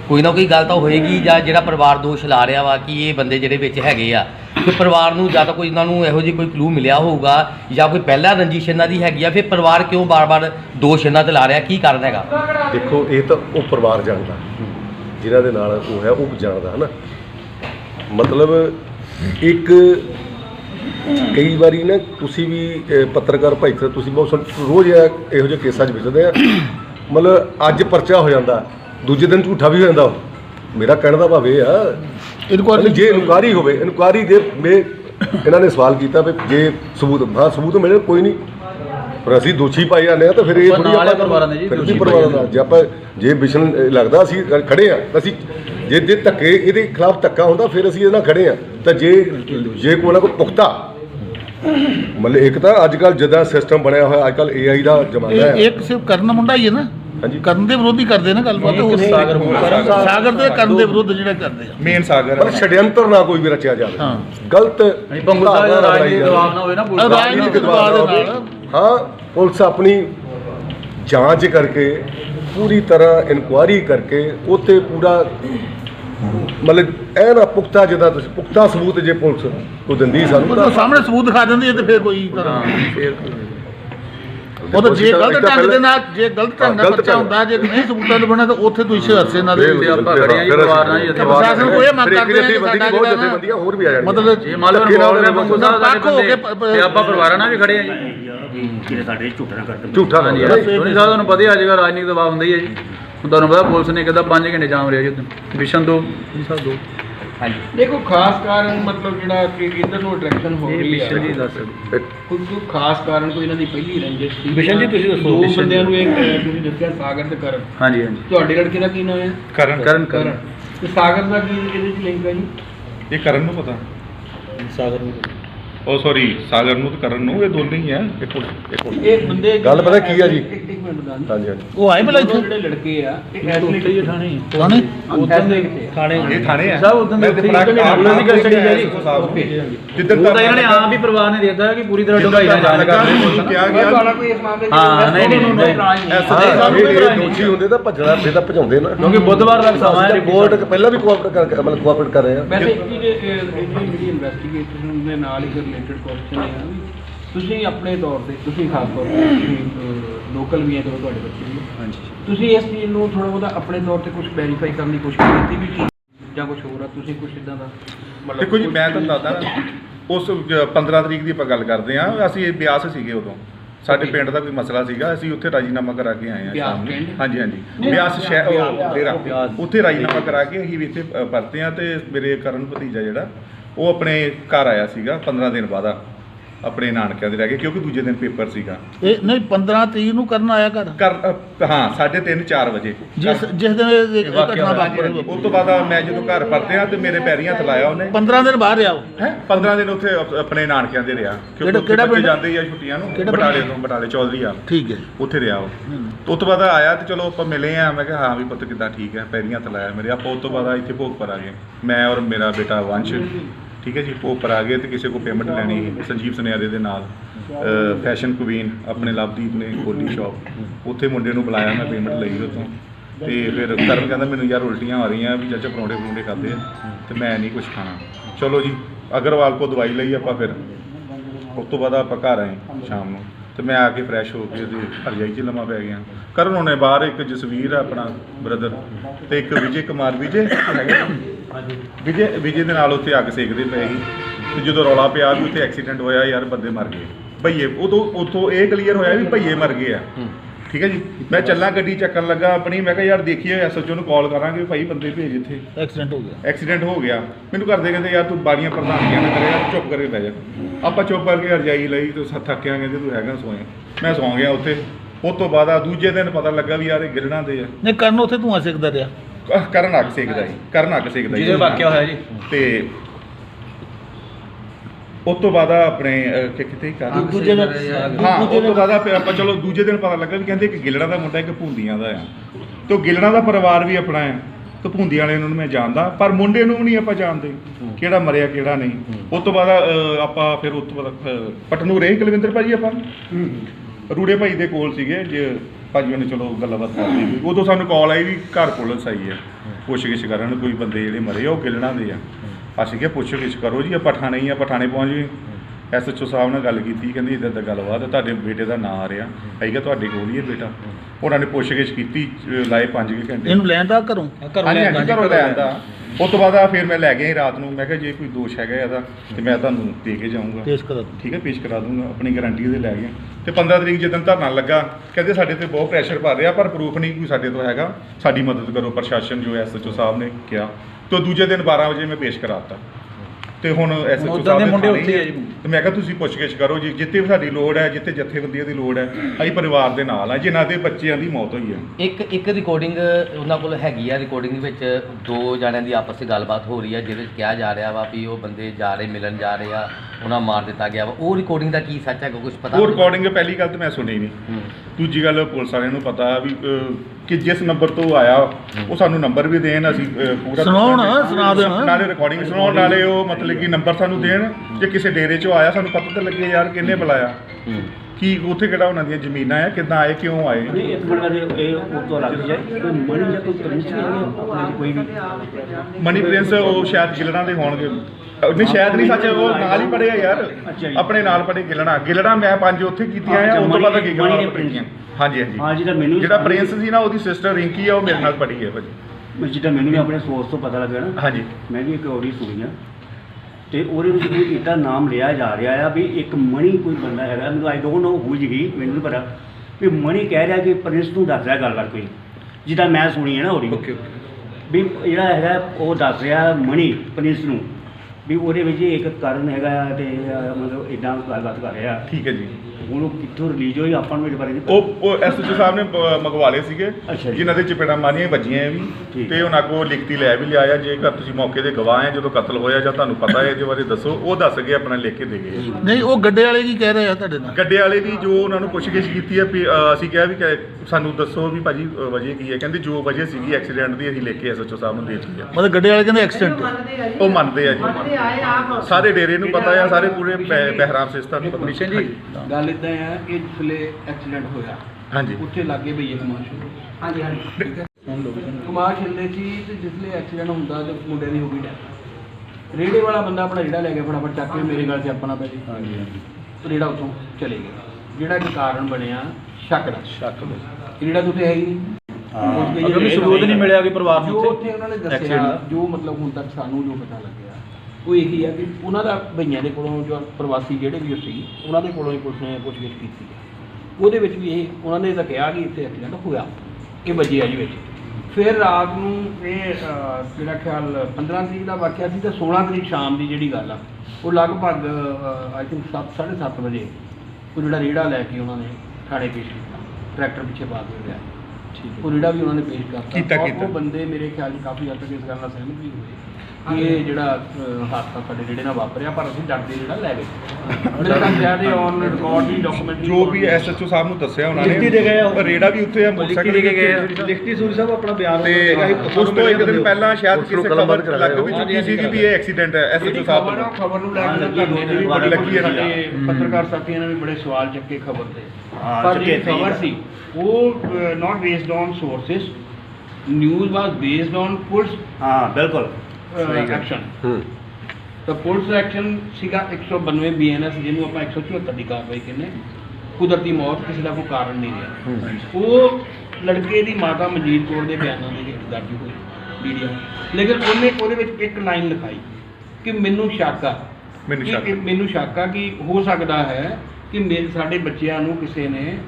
ਕੋਈ ਨਾ ਕੋਈ ਗੱਲ ਤਾਂ ਹੋਏਗੀ ਜਾਂ ਜਿਹੜਾ ਪਰਿਵਾਰ ਦੋਸ਼ ਲਾ ਰਿਹਾ ਵਾ ਕਿ ਇਹ ਬੰਦੇ ਜਿਹੜੇ ਵਿੱਚ ਹੈਗੇ ਆ। ਕਿ ਪਰਿਵਾਰ ਨੂੰ ਜਾਂ ਤਾਂ ਕੋਈ ਇਹਨਾਂ ਨੂੰ ਇਹੋ ਜਿਹੀ ਕੋਈ ਕਲੂ ਮਿਲਿਆ ਹੋਊਗਾ ਜਾਂ ਕੋਈ ਪਹਿਲਾਂ ਰੰਜਿਸ਼ ਇਹਨਾਂ ਦੀ ਹੈਗੀ ਆ ਫਿਰ ਪਰਿਵਾਰ ਕਿਉਂ ਬਾਰ-ਬਾਰ ਦੋਸ਼ ਇਹਨਾਂ ਤੇ ਲਾ ਰਿਹਾ? ਕੀ ਕਾਰਨ ਹੈਗਾ? ਦੇਖੋ ਇਹ ਤਾਂ ਉਹ ਪਰਿਵਾਰ ਜਾਣਦਾ। ਜਿਨ੍ਹਾਂ ਦੇ ਨਾਲ ਉਹ ਹੈ ਉਹ ਜਾਣਦਾ ਹੈ ਨਾ ਮਤਲਬ ਇੱਕ ਕਈ ਵਾਰੀ ਨਾ ਤੁਸੀਂ ਵੀ ਅਹ, ਪੱਤਰਕਾਰ ਭਾਈ ਸਾਹਿਬ ਤੁਸੀਂ ਬਹੁਤ ਸੁਣ- ਰੋਜ਼ ਇਹ- ਇਹੋ ਜਿਹੇ ਕੇਸਾਂ 'ਚ ਵਿਚਰਦੇ ਆ। ਮਤਲਬ ਅੱਜ ਪਰਚਾ ਹੋ ਜਾਂਦਾ। ਦੂਜੇ ਦਿਨ ਝੂਠਾ ਵੀ ਹੋ ਜਾਂਦਾ। ਉਹ ਮੇਰਾ ਕਹਿਣ ਦਾ ਭਾਵ ਇਹ ਆ ਇਨਕੁਆਇਰੀ ਜੇ ਇਨਕੁਆਰੀ ਹੋਵੇ ਇਨਕੁਆਰੀ ਦੇ ਮੇ ਇਹਨਾਂ ਨੇ ਸਵਾਲ ਕੀਤਾ ਵੀ ਜੇ ਸਬੂਤ ਹਾਂ ਸਬੂਤ ਮਿਲੇ ਕੋਈ ਨਹੀਂ। ਪਰ ਅਸੀਂ ਦੋਸ਼ੀ ਪਾਏ ਜਾਂਦੇ ਆ ਤਾਂ ਫਿਰ ਇਹ ਪਰ ਥੋੜ੍ਹੀ ਨਾਲ ਪਰਿਵਾਰਾਂ ਦੇ ਜੀ, ਫਿਰ ਵੀ ਦੋਸ਼ੀ ਪਰਿਵਾਰਾਂ ਨਾਲ ਜੇ ਆਪਾਂ ਜੇ ਮਿਸ਼ਨ ਲੱਗਦਾ ਅਸੀਂ ਖੜੇ ਆ ਅਸੀਂ ਜੇ ਜੇ ਧੱਕੇ ਇਹਦੇ ਖਿਲਾਫ ਧੱਕਾ ਹੁੰਦਾ ਫਿਰ ਅਸੀਂ ਇਹਦੇ ਨਾਲ ਖੜੇ ਆ ਤਾਂ ਜੇ ਜੇ ਕੋਈ ਨਾ ਕੋਈ ਪੁਖਤਾ ਮਤਲਬ ਇੱਕ ਤਾਂ ਅੱਜ ਕੱਲ ਜਦਾਂ ਸਿਸਟਮ ਬਣਿਆ ਹੋਇਆ ਅੱਜ ਕੱਲ ਏਆਈ ਦਾ ਜ਼ਮਾਨਾ ਇਹ ਹੈ ਇੱਕ ਸਿਰਫ ਕਰਨ ਮੁੰਡਾ ਹੀ ਹੈ ਨਾ। ਹਾਂਜੀ। ਕਰਨ ਦੇ ਵਿਰੋਧੀ ਕਰਦੇ ਨਾ ਗੱਲਬਾਤ ਉਹ ਸਾਗਰ। ਸਾਗਰ ਦੇ ਕਰਨ ਦੇ ਵਿਰੁੱਧ ਜਿਹੜਾ ਕਰਦੇ ਆ ਮੇਨ ਸਾਗਰ ਪਰ ਛੜਯੰਤਰ ਨਾ ਕੋਈ ਵੀ ਰਚਿਆ ਜਾਵੇ ਹਾਂ। ਗਲਤ ਨਹੀਂ ਪੰਗੂ ਸਾਹਿਬ ਦਾ ਰਾਜਨੀਤਿਕ ਦਬਾਅ ਨਾ ਹੋਵੇ ਨਾ ਪੁਲਿਸ ਦਾ। ਰਾਜਨੀਤਿਕ ਦਬਾਅ ਦੇ ਨਾਲ ਹਾਂ ਪੁਲਿਸ ਆਪਣੀ ਜਾਂਚ ਕਰਕੇ ਪੂਰੀ ਤਰ੍ਹਾਂ ਇਨਕੁਆਇਰੀ ਕਰਕੇ ਉੱਥੇ ਪੂਰਾ ਮਤਲਬ ਇਹ ਨਾ ਪੁਖਤਾ ਜਿਹਦਾ ਤੁਸੀਂ ਪੁਖਤਾ ਸਬੂਤ ਜੇ ਪੁਲਿਸ ਕੋ ਦਿੰਦੀ ਸਾਨੂੰ ਸਾਹਮਣੇ ਸਬੂਤ ਦਿਖਾ ਦਿੰਦੀ ਹੈ ਤੇ ਫਿਰ ਕੋਈ ਫਿਰ ਉਹ ਤਾਂ ਜੇ ਦੇਖੋ, ਗਲਤ ਇੱਕ ਤਾਂ ਢੰਗ ਦੇ ਪਹਿਲਾਂ- ਨਾਲ ਜੇ ਗਲਤ ਢੰਗ ਨਾਲ ਗਲਤ ਪਰਚਾ ਢੰਗ। ਹੁੰਦਾ ਜੇ ਨਹੀਂ ਸਬੂਤਾਂ ਦੇ ਬਣੇ ਤਾਂ ਉੱਥੇ ਤੁਸੀਂ ਹਰਸੇ ਨਾਲ ਬਿਲਕੁਲ, ਆਪਾਂ ਖੜੇ ਆ ਜੀ ਪਰਿਵਾਰ ਨਾਲ ਜੀ, ਅਸੀਂ- ਇੱਥੇ ਪ੍ਰਸ਼ਾਸਨ ਕੋਲ ਇਹ ਮੰਗ ਫਿਰ ਇੱਕ ਕਰਦੇ ਆ ਕਿ ਜਥੇਬੰਦੀ ਸਾਡਾ ਬਹੁਤ ਜਿਹੜਾ ਨਾ- ਜਥੇਬੰਦੀਆਂ ਹੋਰ ਵੀ ਆ ਜਾਣਗੀਆਂ ਮਤਲਬ ਜੇ ਮੰਨ ਲਓ ਧੱਕੇ ਨਾਲ ਬੋਲ ਰਹੇ ਪੰਗੂ ਸਾਹਿਬ ਸਾਡੇ ਨਿਰਪੱਖ ਹੋ ਕੇ ਬੰਦੇ ਪ- ਤੇ ਆਪਾਂ ਪਰਿਵਾਰਾਂ ਨਾਲ ਵੀ ਖੜੇ ਆ ਜੀ। ਕਿਤੇ ਸਾਡੇ ਝੂਠ ਨਾ ਕਰਦੇ ਝੂਠਾ ਨਾ ਹਾਂਜੀ ਹੋਵੇ। ਧੋਨੀ ਸਾਹਿਬ ਤੁਹਾਨੂੰ ਪਤਾ ਹੀ ਅੱਜ ਕੱਲ੍ਹ ਰਾਜਨੀਤਿਕ ਦਬਾਅ ਹੁੰਦਾ ਹੀ ਹੈ ਜੀ। ਹੁਣ ਤੁਹਾਨੂੰ ਪਤਾ ਪੁਲਿਸ ਨੇ ਕਿਹਾ 5 ਘੰਟੇ ਜਾਮ ਰਿਹਾ ਜੀ ਵਿਸ਼ਨ ਦੋ। ਜੀ ਸਾਹਿਬ ਦੋ। ਹਾਂਜੀ। ਦੇਖੋ ਖਾਸ ਕਾਰਨ ਮਤਲਬ ਜਿਹੜਾ ਕਿ ਇਧਰ ਨੂੰ ਅਟਰੈਕਸ਼ਨ ਹੋ ਰਹੀ ਵਿਸ਼ਨ ਜੀ ਹੈ ਦੱਸ ਕੋਈ ਖਾਸ ਕਾਰਨ ਕੋਈ ਇਹਨਾਂ ਦੀ ਪਹਿਲੀ ਰੰਜਿਸ਼ ਸੀ? ਬਿਸ਼ਨ ਜੀ, ਤੁਸੀਂ ਦੱਸੋ, ਦੋ ਬੰਦਿਆਂ। ਨੂੰ ਇੱਕ ਤੁਸੀਂ ਦੱਸਿਆ ਸਾਗਰ ਤੇ ਕਰਨ। ਹਾਂਜੀ ਹਾਂਜੀ। ਤੁਹਾਡੇ ਲੜਕੇ ਦਾ ਕੀ ਨਾਮ ਹੈ? ਕਰਨ। ਕਰਨ ਕਰਨ। ਤੇ ਸਾਗਰ ਦਾ ਕੀ ਇਹਦੇ ਚ ਲਿੰਕ ਹੈ ਜੀ? ਇਹ ਕਰਨ ਨੂੰ ਪਤਾ। ਸਾਗਰ ਨੂੰ। ਉਹ ਸੌਰੀ ਸਾਗਰ ਨੂੰ ਤੇ ਕਰਨ ਨੂੰ ਇਹ ਦੋਨੇ ਹੀ ਆ। ਇੱਕ ਮਿੰਟ ਇੱਕ ਮਿੰਟ ਇਹ ਬੰਦੇ ਗੱਲ ਪਤਾ ਕੀ ਆ ਜੀ? ਇੱਕ ਇੱਕ ਮਿੰਟ ਦਾ ਹਾਂਜੀ ਹਾਂਜੀ। ਉਹ ਆਏ ਬਲਾ ਇੱਥੇ? ਜਿਹੜੇ ਲੜਕੇ ਆ ਇਹ ਐਸਲੇ ਕਿੱਥੇ ਥਾਣੇ। ਕੌਣ ਹੈ? ਕਿੱਥੇ ਥਾਣੇ ਇਹ ਥਾਣੇ ਆ। ਸਾਹਿਬ ਉਦੋਂ ਦੇ ਮੈਂ ਤੇ ਉੱਥੇ ਹੀ ਆਪ ਉਹਨਾਂ ਦੀ ਕਸਟਡੀ ਹੈ ਜੀ। ਓਕੇ। ਜਿੱਦਣ ਉਹ ਤਾਂ ਇਹਨਾਂ ਨੇ ਆਪ ਹੀ ਪਰਿਵਾਰ ਨੇ ਦਿੱਤਾ ਕਿ ਪੂਰੀ ਤਰ੍ਹਾਂ ਡੁੰਗਾਈ ਨਾਲ ਜਾਣ। ਕਰਦੇ ਕਿਹਾ ਗਿਆ ਤੁਹਾਡਾ ਕੋਈ ਇਸ ਮਾਮਲੇ ਚ ਹਾਂ, ਨਹੀਂ, ਨਹੀਂ, ਨਹੀਂ, ਨਹੀਂ। ਐਸਾ- ਹਾਂ, ਇਹ ਕੋਈ ਇਹ। ਦੋਸ਼ੀ ਹੁੰਦੇ ਤਾਂ ਭੱਜਣਾ ਫਿਰ ਤਾਂ ਭਜਾਉਂਦੇ ਨਾ। ਕਿਉਂਕਿ ਬੁੱਧਵਾਰ ਤੱਕ ਸਮਾਂ ਹੈ ਰਿਪੋਰਟ ਪਹਿਲਾਂ ਵੀ ਕੋਆਪਰੇਟ ਕਰ ਮਤਲਬ ਕੋਆਪਰੇਟ ਕਰ ਰਹੇ ਆ। ਵੈਸੇ ਇੱਕ ਜਿਹੜੀ ਇਨਵੈਸਟੀਗੇਸ਼ਨ ਦੇ ਨਾਲ ਇੱਕ ਰਿਲੇਟਡ ਕੁਐਸਚਨ ਹੈ। ਵੀ ਤੁਸੀਂ ਆਪਣੇ ਤੌਰ ਤੇ ਤੁਸੀਂ ਖਾਸ ਤੌਰ ਤੇ ਤੁਸੀਂ ਲੋਕਲ ਵੀ ਹੈ ਜਦੋਂ ਤੁਹਾਡੇ ਬੱਚੇ ਵੀ ਹਾਂਜੀ। ਤੁਸੀਂ ਇਸ ਚੀਜ਼ ਨੂੰ ਥੋੜਾ ਬਹੁਤਾ ਆਪਣੇ ਤੌਰ ਤੇ ਕੁਝ ਵੈਰੀਫਾਈ ਕਰਨ ਦੀ ਕੋਸ਼ਿਸ਼ ਕੀਤੀ ਵੀ ਕੀ ਜਾਂ ਕੁਝ ਹੋਰ ਆ? ਤੁਸੀਂ ਕੁਝ ਇਦਾਂ ਦਾ ਦੇਖੋ ਜੀ ਮੈਂ ਤੁਹਾਨੂੰ ਦੱਸਦਾ ਨਾ ਉਸ ਜ- 15 ਤਰੀਕ ਦੀ ਆਪਾਂ ਗੱਲ ਕਰਦੇ ਆ ਅਸੀਂ ਇਹ ਬਿਆਸ ਸੀਗੇ ਉਦੋਂ। ਸਾਡੇ ਪਿੰਡ ਦਾ ਕੋਈ ਮਸਲਾ ਸੀਗਾ। ਅਸੀਂ ਉੱਥੇ ਰਾਜੀਨਾਮਾ ਕਰਾ ਕੇ ਆਏ ਆ ਬਿਆਸ ਸ਼ਾਮ ਨੂੰ ਪਿੰਡ? ਹਾਂਜੀ ਹਾਂਜੀ। ਬਿਆਸ ਸ਼ਹਿਰ ਉਹ ਡੇਰਾ। ਉੱਥੇ ਰਾਜੀਨਾਮਾ ਕਰਾ ਕੇ ਅਸੀਂ ਵੀ ਇੱਥੇ ਅ, ਪਰਤੇ ਆ ਤੇ ਮੇਰੇ ਕਰਨ ਭਤੀਜਾ ਜਿਹੜਾ ਉਹ ਆਪਣੇ ਘਰ ਆਇਆ ਸੀਗਾ 15 ਦਿਨ ਬਾਅਦ ਆ। ਆਪਣੇ ਨਾਨਕਿਆਂ ਦੇ ਰਹਿ ਕੇ ਕਿਉਂਕਿ ਦੂਜੇ ਦਿਨ ਪੇਪਰ ਸੀਗਾ। ਇਹ ਨਹੀਂ 15 ਤਰੀਕ ਨੂੰ ਕਰਨ ਆਇਆ ਘਰ? ਕਰ ਅ, ਹਾਂ 3:30 4 ਵਜੇ। ਜਿਸ ਜਿਸ ਦਿਨ ਇਹ ਘਟਨਾ। ਵਾਪਰੀ ਉਸ ਤੋਂ ਬਾਅਦ ਮੈਂ ਜਦੋਂ ਘਰ ਪਰਤਿਆ ਤੇ ਮੇਰੇ ਪੈਰੀਂ ਹੱਥ ਲਾਇਆ ਉਹਨੇ। 15 ਦਿਨ ਬਾਹਰ ਆਓ ਹੈ? 15 ਦਿਨ ਉੱਥੇ ਅਪ- ਆਪਣੇ ਨਾਨਕਿਆਂ ਦੇ ਰਿਹਾ। ਕਿਹੜਾ- ਕਿਉਂਕਿ ਕਿਹੜਾ ਬੱਚੇ ਪਿੰਡ? ਜਾਂਦੇ ਹੀ ਆ ਛੁੱਟੀਆਂ ਨੂੰ ਕਿਹੜਾ ਬਟਾਲੇ? ਤੋਂ ਬਟਾਲੇ ਚੌਧਰੀ ਆ। ਠੀਕ ਹੈ। ਉੱਥੇ ਰਿਹਾ ਉਹ। ਤੋਂ ਉਸ ਤੋਂ ਬਾਅਦ ਆਇਆ ਤੇ ਚਲੋ ਆਪਾਂ ਮਿਲੇ ਆ ਮੈਂ ਕਿਹਾ ਹਾਂ ਵੀ ਪੁੱਤ ਕਿੱਦਾਂ ਠੀਕ ਹੈ ਪੈਰੀਂ ਹੱਥ ਲਾਇਆ ਮੇਰੇ। ਆਪਾਂ ਉਸ ਤੋਂ ਬਾਅਦ ਇੱਥੇ ਭੋਗ ਪਰ ਆ ਗਏ। ਮੈਂ ਔਰ ਮੇਰਾ ਬੇਟਾ ਵੰਸ਼ ਠੀਕ ਹੈ ਜੀ, ਉਹ ਪਰ ਆ ਗਏ ਤੇ ਕਿਸੇ ਕੋ ਪੇਮੈਂਟ ਲੈਣੀ ਸੀ ਸੰਜੀਵ ਸੁਨਿਆਰੇ ਦੇ ਨਾਲ ਫੈਸ਼ਨ ਕੁਵੀਨ ਆਪਣੇ ਲਵਦੀਪ ਨੇ ਕੋਲੀ ਸ਼ਾਪ ਉੱਥੇ ਮੁੰਡੇ ਨੂੰ ਬੁਲਾਇਆ, ਮੈਂ ਪੇਮੈਂਟ ਲਈ ਉਤੋਂ ਤੇ ਫਿਰ ਕਰਨ ਕਹਿੰਦਾ, ਮੈਨੂੰ ਯਾਰ ਉਲਟੀਆਂ ਆ ਰਹੀਆਂ, ਵੀ ਚਾਚਾ ਪਰੌਂਠੇ ਪਰੌਂਠੇ ਖਾਦੇ ਆ, ਤੇ ਮੈਂ ਨਹੀਂ ਕੁਝ ਖਾਣਾ। ਚਲੋ ਜੀ, ਅਗਰਵਾਲ ਕੋ ਦਵਾਈ ਲਈ ਆਪਾਂ ਫਿਰ। ਉਸ ਤੋਂ ਬਾਅਦ ਆਪਾਂ ਘਰ ਆਏ ਸ਼ਾਮ ਨੂੰ। ਤੇ ਮੈਂ ਆ ਕੇ ਫਰੈਸ਼ ਹੋ ਕੇ ਉਹਦੀ ਹਰਜਾਈ 'ਚ ਲੰਮਾ ਪੈ ਗਿਆ। ਕਰਨ ਉਹਨੇ ਬਾਹਰ ਇੱਕ ਜਸਵੀਰ ਆ ਆਪਣਾ ਬ੍ਰਦਰ ਤੇ ਇੱਕ ਵਿਜੇ ਕੁਮਾਰ। ਵਿਜੇ? ਹੈਗਾ ਵਿਜੇ ਵਿਜੇ ਦੇ ਨਾਲ ਉੱਥੇ ਅੱਗ ਸੇਕਦੇ ਪਏ ਸੀ। ਤੇ ਜਦੋਂ ਰੌਲਾ ਪਿਆ ਵੀ ਉੱਥੇ ਐਕਸੀਡੈਂਟ ਹੋਇਆ ਯਾਰ ਬੰਦੇ ਮਰ ਗਏ। ਭਈਏ ਉਦੋਂ ਉੱਥੋਂ ਇਹ ਕਲੀਅਰ ਹੋਇਆ ਵੀ ਭਈਏ ਮਰ ਗਏ ਆ। ਠੀਕ ਹੈ ਜੀ? ਮੈਂ ਚੱਲਾਂ ਗੱਡੀ ਚੱਕਣ ਲੱਗਾ ਆਪਣੀ ਮੈਂ ਕਿਹਾ ਯਾਰ ਦੇਖੀਏ ਐਸਐਚਓ ਨੂੰ ਕਾਲ ਕਰਾਂਗੇ ਭਾਈ ਬੰਦੇ ਭੇਜ ਇੱਥੇ। ਐਕਸੀਡੈਂਟ ਹੋ ਗਿਆ। ਐਕਸੀਡੈਂਟ ਹੋ ਗਿਆ। ਮੈਨੂੰ ਘਰ ਦੇ ਕਹਿੰਦੇ ਯਾਰ ਤੂੰ ਬਾੜੀਆਂ ਪ੍ਰਧਾਨੀਆਂ ਨਾ ਕਰੇ ਯਾਰ ਚੁੱਪ ਕਰਕੇ ਬਹਿ ਜਾ। ਆਪਾਂ ਚੁੱਪ ਕਰਕੇ ਰਜਾਈ ਲਈ ਤੇ ਸ- ਥੱਕਿਆ ਕਹਿੰਦੇ ਤੂੰ ਹੈਗਾ ਸੋਇਆ ਮੈਂ ਸੌਂ ਗਿਆ ਉੱਥੇ। ਉਸ ਤੋਂ ਬਾਅਦ ਆ ਦੂਜੇ ਦਿਨ ਪਤਾ ਲੱਗਾ ਵੀ ਯਾਰ ਇਹ ਗਿਲਣਾ ਦੇ ਆ। ਨਹੀਂ ਕਰਨ ਉੱਥੇ ਧੂਆਂ ਸਿੱਕਦਾ ਰਿਹਾ। ਕਰਨ ਅੱਗ ਸੇਕਦਾ ਜੀ ਕਰਨ ਅੱਗ ਸੇਕਦਾ ਜੀ। ਜਿਹਦੇ ਵਾਕਿਆ ਹੋਇਆ ਜੀ। ਤੇ ਉਸ ਤੋਂ ਬਾਅਦ ਆ ਆਪਣੇ ਅਹ, ਕਿ- ਕਿਤੇ ਹੀ ਕਰ ਦੂਜੇ ਦਿਨ ਹਾਂ ਉਸ ਤੋਂ ਬਾਅਦ ਆ ਫਿਰ ਆਪਾਂ ਚਲੋ ਦੂਜੇ ਦਿਨ ਪਤਾ ਲੱਗਾ ਵੀ ਕਹਿੰਦੇ ਕਿ ਗਿੱਲੜਾ ਦਾ ਮੁੰਡਾ ਇੱਕ ਭੂੰਦੀਆਂ ਦਾ ਆ। ਤੇ ਉਹ ਗਿੱਲੜਾ ਦਾ ਪਰਿਵਾਰ ਵੀ ਆਪਣਾ ਆ ਤੇ ਭੂੰਦੀਆਂ ਵਾਲੇ ਨੂੰ ਮੈਂ ਜਾਣਦਾ ਪਰ ਮੁੰਡੇ ਨੂੰ ਵੀ ਨਹੀਂ ਆਪਾਂ ਜਾਣਦੇ ਕਿਹੜਾ ਮਰਿਆ ਕਿਹੜਾ ਨਹੀਂ। ਉਸ ਤੋਂ ਬਾਅਦ ਅਹ, ਆਪਾਂ ਫਿਰ ਉਸ ਤੋਂ ਬਾਅਦ ਅਹ, ਪਟਨੂ ਰਹੇ ਕੁਲਵਿੰਦਰ ਭਾਜੀ ਆਪਾਂ? ਰੂੜੇ ਭਾਈ ਦੇ ਕੋਲ ਸੀਗੇ ਜੇ ਭਾਜੀ ਨੇ ਚਲੋ ਗੱਲਬਾਤ ਕਰ ਲਈ। ਉਦੋਂ ਸਾਨੂੰ ਕਾਲ ਆਈ ਵੀ ਘਰ ਪੁਲਿਸ ਆਈ ਹੈ। ਪੁੱਛਗਿੱਛ ਕਰਨ ਕੋਈ ਬੰਦੇ ਜਿਹੜੇ ਮਰੇ ਆ ਉਹ ਗਿੱਲਣਾ ਦੇ ਆ? ਅਸੀਂ ਕਿਹਾ ਪੁੱਛਗਿੱਛ ਕਰੋ ਜੀ ਆਪਾਂ ਥਾਣੇ ਹੀ ਆ ਆਪਾਂ ਥਾਣੇ ਪਹੁੰਚ ਗਏ। ਐਸਐਚਓ ਸਾਹਿਬ ਨਾਲ ਗੱਲ ਕੀਤੀ ਕਹਿੰਦੀ ਇਦਾਂ ਦਾ ਗੱਲਬਾਤ ਹੈ, ਤੁਹਾਡੇ ਬੇਟੇ ਦਾ ਨਾਂ ਆ ਰਿਹਾ। ਕਿਹਾ ਤੁਹਾਡੇ ਕੋਲ ਹੀ ਹੈ ਬੇਟਾ। ਉਹਨਾਂ ਨੇ ਪੁੱਛਗਿੱਛ ਕੀਤੀ ਲਾਏ 5 ਘੰਟੇ। ਇਹਨੂੰ ਲੈਣ ਦਾ ਘਰੋਂ? ਘਰੋਂ ਲੈ ਆਂਦਾ ਉਸ ਤੋਂ ਬਾਅਦ ਆ ਫਿਰ ਮੈਂ ਲੈ ਗਿਆ ਸੀ ਰਾਤ ਨੂੰ ਮੈਂ ਕਿਹਾ ਜੇ ਕੋਈ ਦੋਸ਼ ਹੈਗਾ ਇਹਦਾ ਤੇ ਮੈਂ ਤੁਹਾਨੂੰ ਦੇ ਕੇ ਜਾਊਂਗਾ। ਪੇਸ਼ ਕਰਾ ਦੂੰ ਠੀਕ ਹੈ ਪੇਸ਼ ਕਰਾ ਦੂੰਗਾ ਆਪਣੀ ਗਾਰੰਟੀ ਦੇ ਲੈ ਗਏ ਤੇ 15 ਤਰੀਕ ਜਦੋਂ ਧਰਨਾ ਲੱਗਾ ਕਹਿੰਦੇ ਸਾਡੇ ਤੇ ਬਹੁਤ ਪ੍ਰੈਸ਼ਰ ਪਾ ਰਿਹਾ ਪਰ ਪ੍ਰੂਫ ਨਹੀਂ ਕੋਈ ਸਾਡੇ ਤੋਂ ਹੈਗਾ। ਸਾਡੀ ਮਦਦ ਕਰੋ ਪ੍ਰਸ਼ਾਸਨ ਜੋ ਐਸਐਚਓ ਸਾਹਿਬ ਨੇ ਕਿਹਾ। ਤੇ ਉਹ ਦੂਜੇ ਦਿਨ 12 ਵਜੇ ਮੈਂ ਪੇਸ਼ ਕਰਾਤਾ ਤੇ ਹੁਣ ਐਸਐਚਓ ਸਾਹਿਬ ਦੇ ਮੁੰਡੇ ਉੱਥੇ ਹੀ ਆ ਜੀ। ਤੇ ਮੈਂ ਕਿਹਾ ਤੁਸੀਂ ਪੁੱਛਗਿੱਛ ਕਰੋ ਜੀ ਜਿੱਥੇ ਵੀ ਸਾਡੀ ਲੋੜ ਹੈ ਜਿੱਥੇ ਜਥੇਬੰਦੀਆਂ ਦੀ ਲੋੜ ਹੈ ਅਸੀਂ ਪਰਿਵਾਰ ਦੇ ਨਾਲ ਆ ਜਿਨ੍ਹਾਂ ਦੇ ਬੱਚਿਆਂ ਦੀ ਮੌਤ ਹੋਈ ਹੈ ਇੱਕ ਇੱਕ ਰਿਕਾਰਡਿੰਗ ਉਹਨਾਂ ਕੋਲ ਹੈਗੀ ਆ ਰਿਕਾਰਡਿੰਗ ਵਿੱਚ ਦੋ ਜਣਿਆਂ ਦੀ ਆਪਸ ਵਿੱਚ ਗੱਲਬਾਤ ਹੋ ਰਹੀ ਆ ਜਿਹਦੇ ਵਿੱਚ ਕਿਹਾ ਜਾ ਰਿਹਾ ਵਾ ਵੀ ਉਹ ਬੰਦੇ ਜਾ ਰਹੇ ਮਿਲਣ ਜਾ ਰਹੇ ਆ ਉਹਨਾਂ ਮਾਰ ਦਿੱਤਾ ਗਿਆ ਵਾ ਉਹ ਰਿਕਾਰਡਿੰਗ ਦਾ ਕੀ ਸੱਚ ਹੈਗਾ ਕੁਝ ਪਤਾ ਉਹ ਰਿਕਾਰਡਿੰਗ ਪਹਿਲੀ ਗੱਲ ਤਾਂ ਮੈਂ ਸੁਣੀ ਨਹੀਂ ਹੂੰ। ਦੂਜੀ ਗੱਲ ਪੁਲਿਸ ਵਾਲਿਆਂ ਨੂੰ ਪਤਾ ਵੀ ਅਹ, ਕਿ ਜਿਸ ਨੰਬਰ ਤੋਂ ਆਇਆ ਉਹ ਸਾਨੂੰ ਨੰਬਰ ਵੀ ਦੇਣ ਅਸੀਂ ਪੂਰਾ ਸੁਣਾਉਣ, ਸੁਣਾ ਦੇਣ। ਨਾਲੇ ਰਿਕਾਰਡਿੰਗ ਸੁਣਾਉਣ ਨਾਲੇ ਉਹ ਮਤਲਬ ਕਿ ਨੰਬਰ ਸਾਨੂੰ ਦੇਣ ਜੇ ਕਿਸੇ ਡੇਰੇ 'ਚੋਂ ਆਇਆ ਸਾਨੂੰ ਪਤਾ ਤਾਂ ਲੱਗੇ ਯਾਰ ਕਿਹਨੇ ਬੁਲਾਇਆ ਹੂੰ। ਕੀ ਉੱਥੇ ਕਿਹੜਾ ਉਹਨਾਂ ਦੀਆਂ ਜ਼ਮੀਨਾਂ ਆ ਕਿੱਦਾਂ ਆਏ ਕਿਉਂ ਆਏ? ਨਹੀਂ ਇੱਕ ਮਿੰਟ ਦੇ ਇਹ ਉਹ ਤੋਂ ਲੱਗ ਜਾਏ। ਕੋਈ ਮਣੀ ਜਾਂ ਕੋਈ ਪ੍ਰਿੰਸ ਨਹੀਂ ਹੈਗੇ ਆਪਣੇ 'ਚ ਕੋਈ ਵੀ। ਮਨੀ ਪ੍ਰਿੰਸ ਉਹ ਸ਼ਾਇਦ ਗਿਲਣਾ ਦੇ ਹੋਣਗੇ। ਨਹੀਂ ਸ਼ਾਇਦ ਨਹੀਂ ਸੱਚ ਉਹ ਨਾਲ ਹੀ ਪੜ੍ਹੇ ਆ ਯਾਰ। ਅੱਛਾ ਜੀ। ਆਪਣੇ ਨਾਲ ਪੜ੍ਹੇ ਗਿਲਣਾ ਗਿਲਣਾ ਮੈਂ ਪੰਜ ਉੱਥੇ ਕੀਤੀਆਂ ਆ ਅੱਛਾ, ਉਸ ਤੋਂ ਬਾਅਦ ਮਣੀ- ਅੱਗੇ ਗਿਲਣਾ ਮਣੀ ਦੇ ਪੜ੍ਹੀਆਂ। ਹਾਂਜੀ ਹਾਂਜੀ। ਹਾਂ ਜਿਹੜਾ ਮੈਨੂੰ ਜਿਹੜਾ ਪ੍ਰਿੰਸ ਸੀ ਨਾ ਉਹਦੀ ਸਿਸਟਰ ਰਿੰਕੀ ਆ ਉਹ ਮੇਰੇ ਨਾਲ ਪੜ੍ਹੀ ਹੈ ਭਾਜੀ। ਜਿਹੜਾ ਮੈਨੂੰ ਵੀ ਆਪਣੇ ਸੋਰਸ ਤੋਂ ਪਤਾ ਲੱਗਾ ਨਾ ਹਾਂਜੀ। ਮੈਂ ਵੀ ਇੱਕ ਔੜੀ ਸੁਣੀ ਆ। ਤੇ ਉਹਦੇ ਵਿੱਚ ਕੋਈ ਇੱਦਾਂ ਨਾਮ ਲਿਆ ਜਾ ਰਿਹਾ ਆ ਵੀ ਇੱਕ ਮਣੀ ਕੋਈ ਬੰਦਾ ਹੈਗਾ ਮੈਨੂੰ ਆਈ ਡੋਨਟ ਨੋ ਹੂ ਹੀ ਮੈਨੂੰ ਨਹੀਂ ਪਤਾ। ਵੀ ਮਣੀ ਕਹਿ ਰਿਹਾ ਕਿ ਪ੍ਰਿੰਸ ਨੂੰ ਦੱਸ ਰਿਹਾ ਗੱਲ ਕਰ ਕੋਈ। ਜਿੱਦਾਂ ਮੈਂ ਸੁਣੀ ਹੈ ਨਾ ਓਕੇ ਵੀ ਜਿਹੜਾ ਹੈਗਾ ਉਹ ਦੱਸ ਰਿਹਾ ਮਣੀ ਪ੍ਰਿੰਸ ਨੂੰ। ਵੀ ਉਹਦੇ ਵਿੱਚ ਇੱਕ ਕਾਰਨ ਹੈਗਾ ਆ ਤੇ ਅਹ, ਮਤਲਬ ਇਦਾਂ ਗੱਲਬਾਤ ਕਰ ਰਿਹਾ। ਠੀਕ ਹੈ ਜੀ। ਹੁਣ ਉਹ ਕਿੱਥੋਂ ਰਿਲੀਜ਼ ਹੋਈ ਆਪਾਂ ਨੂੰ ਇਹਦੇ ਬਾਰੇ ਨਹੀਂ ਉਹ ਉਹ ਐਸਐਚਓ ਸਾਹਿਬ ਨੇ ਬ- ਮੰਗਵਾ ਲਏ ਸੀਗੇ। ਅੱਛਾ ਜੀ। ਜਿਨ੍ਹਾਂ ਦੇ ਚਪੇੜਾਂ ਮਾਰੀਆਂ ਵੱਜੀਆਂ ਵੀ। ਠੀਕ। ਤੇ ਉਹਨਾਂ ਕੋਲ ਲਿਖਤੀ ਲੈ ਵੀ ਲਿਆਇਆ। ਜੇਕਰ ਤੁਸੀਂ ਮੌਕੇ ਦੇ ਗਵਾਹ ਹੈ ਜਦੋਂ ਕਤਲ ਹੋਇਆ ਜਾਂ ਤੁਹਾਨੂੰ ਪਤਾ ਹੈ ਇਹਦੇ ਬਾਰੇ ਦੱਸੋ। ਉਹ ਦੱਸ ਕੇ ਆਪਣਾ ਲਿਖ ਕੇ ਦੇ ਗਏ। ਨਹੀਂ ਉਹ ਗੱਡੇ ਵਾਲੇ ਕੀ ਕਹਿ ਰਹੇ ਆ ਤੁਹਾਡੇ ਨਾਲ? ਗੱਡੇ ਵਾਲੇ ਵੀ ਜੋ ਉਹਨਾਂ ਨੂੰ ਪੁੱਛਗਿੱਛ ਕੀਤੀ ਹੈ ਵੀ, ਅਸੀਂ ਕਿਹਾ ਵੀ ਕਿ ਸਾਨੂੰ ਦੱਸੋ ਵੀ ਭਾਜੀ ਅ, ਵਜ੍ਹਾ ਕੀ ਹੈ। ਕਹਿੰਦੇ ਜੋ ਵਜ੍ਹਾ ਸੀਗੀ ਐਕਸੀਡੈਂਟ ਦੀ ਅਸੀਂ ਲਿਖ ਕੇ ਐਸਐਚਓ ਸਾਹਿਬ ਨੂੰ ਦੇ ਦਿੱਤੀ ਹੈ। ਮਤਲਬ ਗੱਡੇ ਵਾਲੇ ਕਹਿੰਦੇ ਐਕਸੀਡੈਂਟ ਉਹ ਮੰਨਦੇ ਆ ਜੀ। ਸਾਰੇ ਡੇਰੇ ਨੂੰ ਪਤਾ ਆ ਸਾਰੇ ਪੂਰੇ ਬਹਿ- ਬਹਿਰਾਮ ਸਿਸਟਮ ਨੂੰ ਪਤਾ। ਨਿਸ਼ਨ ਜੀ ਗੱਲ ਇਦਾਂ ਆ ਕਿ ਜਿਸਲੇ ਐਕਸੀਡੈਂਟ ਹੋਇਆ। ਹਾਂਜੀ। ਉੱਥੇ ਲੱਗੇ ਭਈਏ ਕਮਾਲ ਹਾਂਜੀ ਹਾਂਜੀ। ਕਮਾਲ ਛਿਲਦੇ ਸੀ ਤੇ ਜਿਸਲੇ ਐਕਸੀਡੈਂਟ ਹੁੰਦਾ ਤੇ ਮੁੰਡੇ ਦੀ ਹੋ ਗਈ ਡੈਥ ਰੇੜੇ ਵਾਲਾ ਬੰਦਾ ਆਪਣਾ ਰੇੜਾ ਲੈ ਕੇ ਫਟਾਫਟ ਚੱਕ ਕੇ ਮੇਰੇ ਗੱਲ 'ਚ ਆਪਣਾ ਪੈ ਜੀ। ਹਾਂਜੀ ਹਾਂਜੀ। ਰੇੜਾ ਉੱਥੋਂ ਚਲੇ ਗਿਆ। ਜਿਹੜਾ ਕਿ ਕਾਰਨ ਬਣਿਆ ਸ਼ੱਕ ਦਾ। ਸ਼ੱਕ ਦਾ। ਰੇੜਾ ਤਾਂ ਉੱਥੇ ਹੈ ਹੀ। ਨਹੀਂ ਦੇ ਅਗਰ ਵੀ ਸਬੂਤ ਨਹੀਂ ਮਿਲਿਆ ਕਿ ਪਰਿਵਾਰ ਨੂੰ ਜੋ ਉੱਥੇ? ਉੱਥੇ ਉਹਨਾਂ ਨੇ ਦੱਸਿਆ ਜੋ ਮਤਲਬ ਹੁਣ ਤੱਕ ਸਾਨੂੰ ਜੋ ਪਤਾ ਲੱਗਿਆ ਉਹ ਇਹੀ ਹੈ ਕਿ ਉਹਨਾਂ ਦਾ ਭਈਆਂ ਦੇ ਕੋਲੋਂ ਜੋ ਪ੍ਰਵਾਸੀ ਜਿਹੜੇ ਵੀ ਸੀ ਉਹਨਾਂ ਦੇ ਕੋਲੋਂ ਹੀ ਪੁਲਿਸ ਨੇ ਪੁੱਛਗਿੱਛ ਕੀਤੀ। ਹੈ ਉਹਦੇ ਵਿੱਚ ਵੀ ਇਹ ਉਹਨਾਂ ਨੇ ਤਾਂ ਕਿਹਾ ਕਿ ਇੱਥੇ ਐਕਸੀਡੈਂਟ ਹੋਇਆ ਇਹ ਵੱਜੇ ਆ ਜੀ ਵਿੱਚ। ਫਿਰ ਰਾਤ ਨੂੰ ਇਹ ਜਿਹੜਾ ਖਿਆਲ 15 ਤਰੀਕ ਦਾ ਵਾਕਿਆ ਸੀ ਤੇ 16 ਤਰੀਕ ਸ਼ਾਮ ਦੀ ਜਿਹੜੀ ਗੱਲ ਆ ਉਹ ਲਗਭਗ ਆਈ ਥਿੰਕ 7 7:30 ਵਜੇ ਉਹ ਜਿਹੜਾ ਰੇੜਾ ਲੈ ਕੇ ਉਹਨਾਂ ਨੇ ਥਾਣੇ ਪੇਸ਼ ਕੀਤਾ ਟਰੈਕਟਰ ਪਿੱਛੇ ਪਾ ਕੇ ਲਿਆ। ਉਹ ਰੇੜਾ ਵੀ ਉਹਨਾਂ ਨੇ ਪੇਸ਼ ਕਰਤਾ। ਉਹ ਬੰਦੇ ਮੇਰੇ ਖਿਆਲ 'ਚ ਕਾਫੀ ਹੱਦ ਤੱਕ ਇਸ ਗੱਲ ਨਾਲ ਸਹਿਮਤ ਵੀ ਹੋਏ। ਕਿ ਇਹ ਜਿਹੜਾ ਅਹ, ਹਾਦਸਾ ਸਾਡੇ ਜਿਹੜੇ ਨਾਲ ਵਾਪਰਿਆ ਪਰ ਅਸੀਂ ਡਰਦੇ ਜਿਹੜਾ ਲੈ ਗਏ। ਮੇਰੇ ਤਾਂ ਜ਼ਿਆਦਾ ਔਨ ਰਿਕਾਰਡ ਦੀ ਡਾਕੂਮੈਂਟ ਜੋ ਵੀ ਐਸਐਚਓ ਸਾਹਿਬ ਨੂੰ ਦੱਸਿਆ ਉਹਨਾਂ ਨੇ ਲਿਖਤੀ ਦੇ ਗਏ ਆ ਉਹ। ਰੇੜਾ ਵੀ ਉੱਥੇ ਆ ਲਿਖਤੀ ਦੇ ਕੇ ਗਏ ਆ। ਲਿਖਤੀ ਸੂਰੀ ਸਾਹਿਬ ਆਪਣਾ ਬਿਆਨ ਤੇ ਉਸ ਤੋਂ ਇੱਕ ਦਿਨ ਪਹਿਲਾਂ ਸ਼ਾਇਦ ਨੂੰ ਕਿਸੇ ਖਬਰ ਲੱਗ ਵੀ ਚੁੱਕੀ ਸੀ ਕਿ ਵੀ ਇਹ ਐਕਸੀਡੈਂਟ ਹੈ ਐਸਐਚਓ ਸਾਹਿਬ ਖਬਰ ਵੱਲੋਂ ਖਬਰ ਨੂੰ ਲੈ ਹਾਂ, ਕੇ ਲੱਗੀ ਧਰਨੇ ਵੀ ਹੈ, ਬੜੇ ਲੱਗੀ ਹੈ ਸਾਡੇ ਪੱਤਰਕਾਰ ਸਾਥੀਆਂ ਨੇ ਵੀ ਬੜੇ ਸਵਾਲ ਚੱਕੇ ਖਬਰ ਤੇ ਹਾਂ, ਪਰ ਚੱਕੇ ਜਿਹੜੀ ਸਹੀ ਖਬਰ ਗੱਲ। ਸੀ ਉਹ not based on sources news was based on police ਹਾਂ ਬਿਲਕੁਲ। ਐਕਸ਼ਨ ਹੂੰ। ਤਾਂ ਪੁਲਿਸ ਐਕਸ਼ਨ ਸੀਗਾ 192 ਬੀਐਨਐਸ ਜਿਹਨੂੰ ਆਪਾਂ 174 ਦੀ ਕਾਰਵਾਈ ਕਹਿੰਦੇ ਕੁਦਰਤੀ ਮੌਤ ਕਿਸੇ ਦਾ ਕੋਈ ਕਾਰਨ ਨਹੀਂ ਰਿਹਾ। ਉਹ ਲੜਕੇ ਦੀ ਮਾਤਾ ਮਨਜੀਤ ਕੌਰ ਦੇ ਬਿਆਨਾਂ ਦੇ ਵਿੱਚ ਦਰਜ ਹੋਈ ਵੀਡੀਓ ਲੇਕਿਨ ਉਹਨੇ ਉਹਦੇ ਵਿੱਚ ਇੱਕ ਲਾਈਨ ਲਿਖਾਈ ਕਿ ਮੈਨੂੰ ਸ਼ੱਕ ਆ। ਮੈਨੂੰ ਕਿ ਸ਼ੱਕ ਮੈਨੂੰ ਸ਼ੱਕ ਆ ਕਿ ਹੋ ਸਕਦਾ ਹੈ ਕਿ ਮੇਰੇ ਸਾਡੇ ਬੱਚਿਆਂ ਨੂੰ ਕਿਸੇ ਨੇ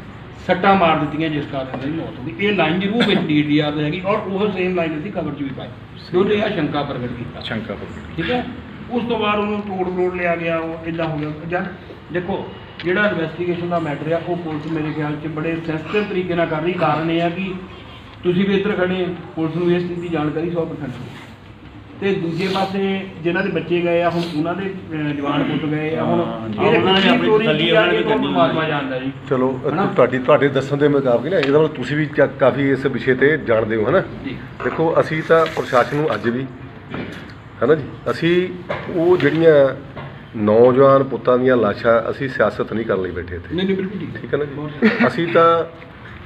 ਸੱਟਾਂ ਮਾਰ ਦਿੱਤੀਆਂ ਜਿਸ ਕਾਰਨ ਇਹਨਾਂ ਦੀ ਮੌਤ ਹੋ ਗਈ। ਇਹ ਲਾਈਨ ਜ਼ਰੂਰ ਵਿੱਚ ਡੀਡੀਆਰ ਦੇ ਹੈਗੀ ਔਰ ਉਹ ਸੇਮ ਲਾਈਨ ਅਸੀਂ ਕਵਰ 'ਚ ਵੀ ਪਾਈ। ਉਹਨੇ ਇਹ ਸ਼ੰਕਾ ਪ੍ਰਗਟ ਕੀਤਾ। ਸ਼ੰਕਾ ਪ੍ਰਗਟ ਠੀਕ ਹੈ? ਉਸ ਤੋਂ ਬਾਅਦ ਉਹਨੂੰ ਤੋੜ ਮਰੋੜ ਲਿਆ ਗਿਆ ਉਹ ਇਦਾਂ ਹੋ ਗਿਆ। ਜਦ ਦੇਖੋ ਜਿਹੜਾ ਇਨਵੈਸਟੀਗੇਸ਼ਨ ਦਾ ਮੈਟਰ ਆ ਉਹ ਪੁਲਿਸ ਮੇਰੇ ਖਿਆਲ 'ਚ ਬੜੇ ਸੈਂਸਿਟਿਵ ਤਰੀਕੇ ਨਾਲ ਕਰ ਰਹੀ। ਕਾਰਨ ਇਹ ਆ ਕਿ ਤੁਸੀਂ ਵੀ ਇੱਧਰ ਖੜੇ ਪੁਲਿਸ ਨੂੰ ਇਸ ਚੀਜ਼ ਦੀ ਜਾਣਕਾਰੀ 100% ਹੈ। ਤੇ ਦੂਜੇ ਪਾਸੇ ਜਿਨ੍ਹਾਂ ਦੇ ਬੱਚੇ ਗਏ ਆ ਹੁਣ ਉਹਨਾਂ ਦੇ ਅਹ, ਜਵਾਨ ਪੁੱਤ ਗਏ ਆ ਹੁਣ ਇਹਦੇ ਉਹਨਾਂ ਨੇ ਪਿੱਛੇ ਆਪਣੀ story ਤਸੱਲੀ ਉਹਨਾਂ ਨੇ ਪਰਮਾਤਮਾ ਜਾਣਦਾ ਜੀ? ਚਲੋ? ਤੁਹਾਡੀ ਤੁਹਾਡੇ ਦੱਸਣ ਦੇ ਮੁਤਾਬਕ ਨਾ ਇਹਦਾ ਮਤਲਬ ਤੁਸੀਂ ਵੀ ਕਾ- ਕਾਫੀ ਇਸ ਵਿਸ਼ੇ ਤੇ ਜਾਣਦੇ ਹੋ ਹਨਾ? ਜੀ। ਦੇਖੋ ਅਸੀਂ ਤਾਂ ਪ੍ਰਸ਼ਾਸਨ ਨੂੰ ਅੱਜ ਵੀ ਹਨਾ ਜੀ? ਅਸੀਂ ਉਹ ਜਿਹੜੀਆਂ ਨੌਜਵਾਨ ਪੁੱਤਾਂ ਦੀਆਂ ਲਾਸ਼ਾਂ ਅਸੀਂ ਸਿਆਸਤ ਨਹੀਂ ਕਰਨ ਲਈ ਬੈਠੇ ਇੱਥੇ। ਨਹੀਂ ਨਹੀਂ ਬਿਲਕੁਲ ਠੀਕ ਠੀਕ ਹੈ ਨਾ ਜੀ? ਅਸੀਂ ਤਾਂ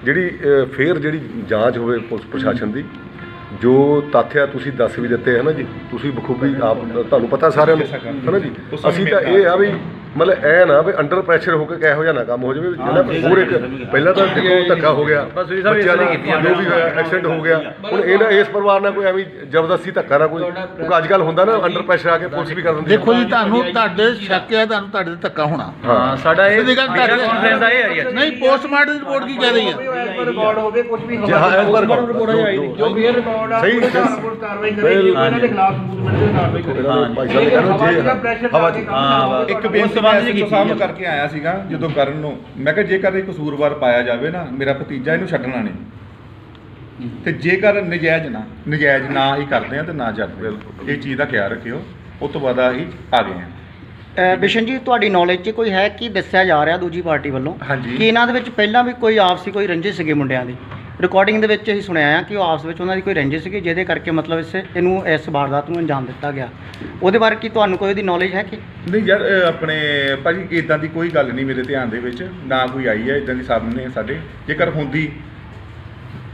ਜਿਹੜੀ ਅ, ਫੇਰ ਜਿਹੜੀ ਜਾਂਚ ਹੋਵੇ ਪੁਲਿਸ ਪ੍ਰਸ਼ਾਸਨ ਦੀ ਜੋ ਤੱਥ ਆ ਤੁਸੀਂ ਦੱਸ ਵੀ ਦਿੱਤੇ ਹੈ ਨਾ ਜੀ? ਤੁਸੀਂ ਬਖੂਬੀ ਆਪ ਤੁਹਾਨੂੰ ਪਤਾ ਸਾਰਿਆਂ ਨੂੰ ਹੈ ਨਾ ਜੀ? ਅਸੀਂ ਤਾਂ ਇਹ ਆ ਵੀ ਮਤਲਬ ਐ ਨਾ ਵੀ ਅੰਡਰ ਪ੍ਰੈਸ਼ਰ ਹੋ ਕੇ ਕਿਹੋ ਜਿਹਾ ਨਾ ਕੰਮ ਹੋ ਜਾਵੇ ਵੀ ਜਿਹੜਾ ਹੋਰ ਇੱਕ ਪਹਿਲਾਂ ਤਾਂ ਦੇਖੋ ਧੱਕਾ ਹੋ ਗਿਆ ਬੱਚਿਆਂ ਲਈ ਕੀਤੀਆਂ ਜੋ ਵੀ ਹੋਇਆ ਐਕਸੀਡੈਂਟ ਹੋ ਗਿਆ। ਹੁਣ ਇਹਨਾਂ ਇਸ ਪਰਿਵਾਰ ਨਾਲ ਕੋਈ ਐਵੇਂ ਜ਼ਬਰਦਸਤੀ ਧੱਕਾ ਨਾ ਕੋਈ ਕਿਉਂਕਿ ਅੱਜ ਕੱਲ ਹੁੰਦਾ ਨਾ ਅੰਡਰ ਪ੍ਰੈਸ਼ਰ ਆ ਕੇ ਪੁਲਿਸ ਵੀ ਕਰ ਦਿੰਦੀ। ਦੇਖੋ ਜੀ ਤੁਹਾਨੂੰ ਤੁਹਾਡੇ ਸ਼ੱਕ ਹੈ ਤੁਹਾਨੂੰ ਤੁਹਾਡੇ ਤੇ ਧੱਕਾ ਹੋਣਾ। ਹਾਂ ਸਾਡਾ ਇਹ confidence ਦਾ ਇਹ ਨਹੀਂ ਪੋਸਟਮਾਰਟਮ ਦੀ ਰਿਪੋਰਟ ਕੀ ਕਹਿ ਰਹੀ ਹੈ? ਰਿਕਾਰਡ ਹੋਵੇ ਕੁਝ ਵੀ ਜੀ ਹਾਂ ਇਸ ਪਰ ਰਿਪੋਰਟ ਜੋ ਵੀ ਰਿਕਾਰਡ ਆ ਸਹੀ, ਕਾਰਵਾਈ ਕਰੇਗੀ ਇਹਨਾਂ ਦੇ ਖਿਲਾਫ ਸਬੂਤ ਮਿਲਦੇ ਕਾਰਵਾਈ ਕਰੇਗੀ। ਹਾਂ ਭਾਈ ਸਾਹਿਬ ਕਹਿੰਦੇ ਹਵਾ ਜੇ ਹਵਾ ਨਾ ਹੋਵੇ ਇੱਕ ਬੇਨਤੀ ਸੰਬੰਧ ਐਸਐਚਓ ਕੀਤੀ ਸਾਹਿਬ। ਨੂੰ ਕਰਕੇ ਆਇਆ ਸੀਗਾ ਜਦੋਂ ਕਰਨ ਨੂੰ। ਮੈਂ ਕਿਹਾ ਜੇਕਰ ਇਹ ਕਸੂਰਵਾਰ ਪਾਇਆ ਜਾਵੇ ਨਾ ਮੇਰਾ ਭਤੀਜਾ ਇਹਨੂੰ ਛੱਡਣਾ ਨਹੀਂ। ਤੇ ਜੇਕਰ ਨਜਾਇਜ਼ ਨਾ ਨਜਾਇਜ਼ ਨਾ ਹੀ ਕਰਦੇ ਆ ਤੇ ਨਾ ਛੱਡਦੇ ਇਹ ਚੀਜ਼ ਦਾ ਖਿਆਲ ਰੱਖਿਓ। ਉਸ ਤੋਂ ਬਾਅਦ ਅਸੀਂ ਆ ਗਏ ਅ, ਬਿਸ਼ਨ ਜੀ ਤੁਹਾਡੀ ਨੌਲੇਜ 'ਚ ਕੋਈ ਹੈ ਕਿ ਦੱਸਿਆ ਜਾ ਰਿਹਾ ਦੂਜੀ ਪਾਰਟੀ ਵੱਲੋਂ। ਕਿ ਇਹਨਾਂ ਦੇ ਵਿੱਚ ਪਹਿਲਾਂ ਵੀ ਕੋਈ ਆਪਸੀ ਕੋਈ ਰੰਜਿਸ਼ ਸੀਗੇ ਮੁੰਡਿਆਂ ਦੀ? ਰਿਕਾਰਡਿੰਗ ਦੇ ਵਿੱਚ ਅਸੀਂ ਸੁਣਿਆ ਆ ਕਿ ਉਹ ਆਪਸ ਵਿੱਚ ਉਹਨਾਂ ਦੀ ਕੋਈ ਰੰਜਿਸ਼ ਸੀਗੀ, ਜਿਹਦੇ ਕਰਕੇ ਮਤਲਬ ਇਸ ਇਹਨੂੰ ਇਸ ਵਾਰਦਾਤ ਨੂੰ ਅੰਜਾਮ ਦਿੱਤਾ ਗਿਆ। ਉਹਦੇ ਬਾਰੇ ਕੀ ਤੁਹਾਨੂੰ ਕੋਈ ਉਹਦੀ ਨੌਲੇਜ ਹੈ ਕਿ? ਨਹੀਂ ਯਾਰ, ਅਹ ਆਪਣੇ ਭਾਜੀ ਇਦਾਂ ਦੀ ਕੋਈ ਗੱਲ ਨਹੀਂ ਮੇਰੇ ਧਿਆਨ ਦੇ ਵਿੱਚ। ਨਾ ਕੋਈ ਆਈ ਹੈ ਇਦਾਂ ਦੀ ਸਾਹਮਣੇ ਸਾਡੇ। ਜੇਕਰ ਹੁੰਦੀ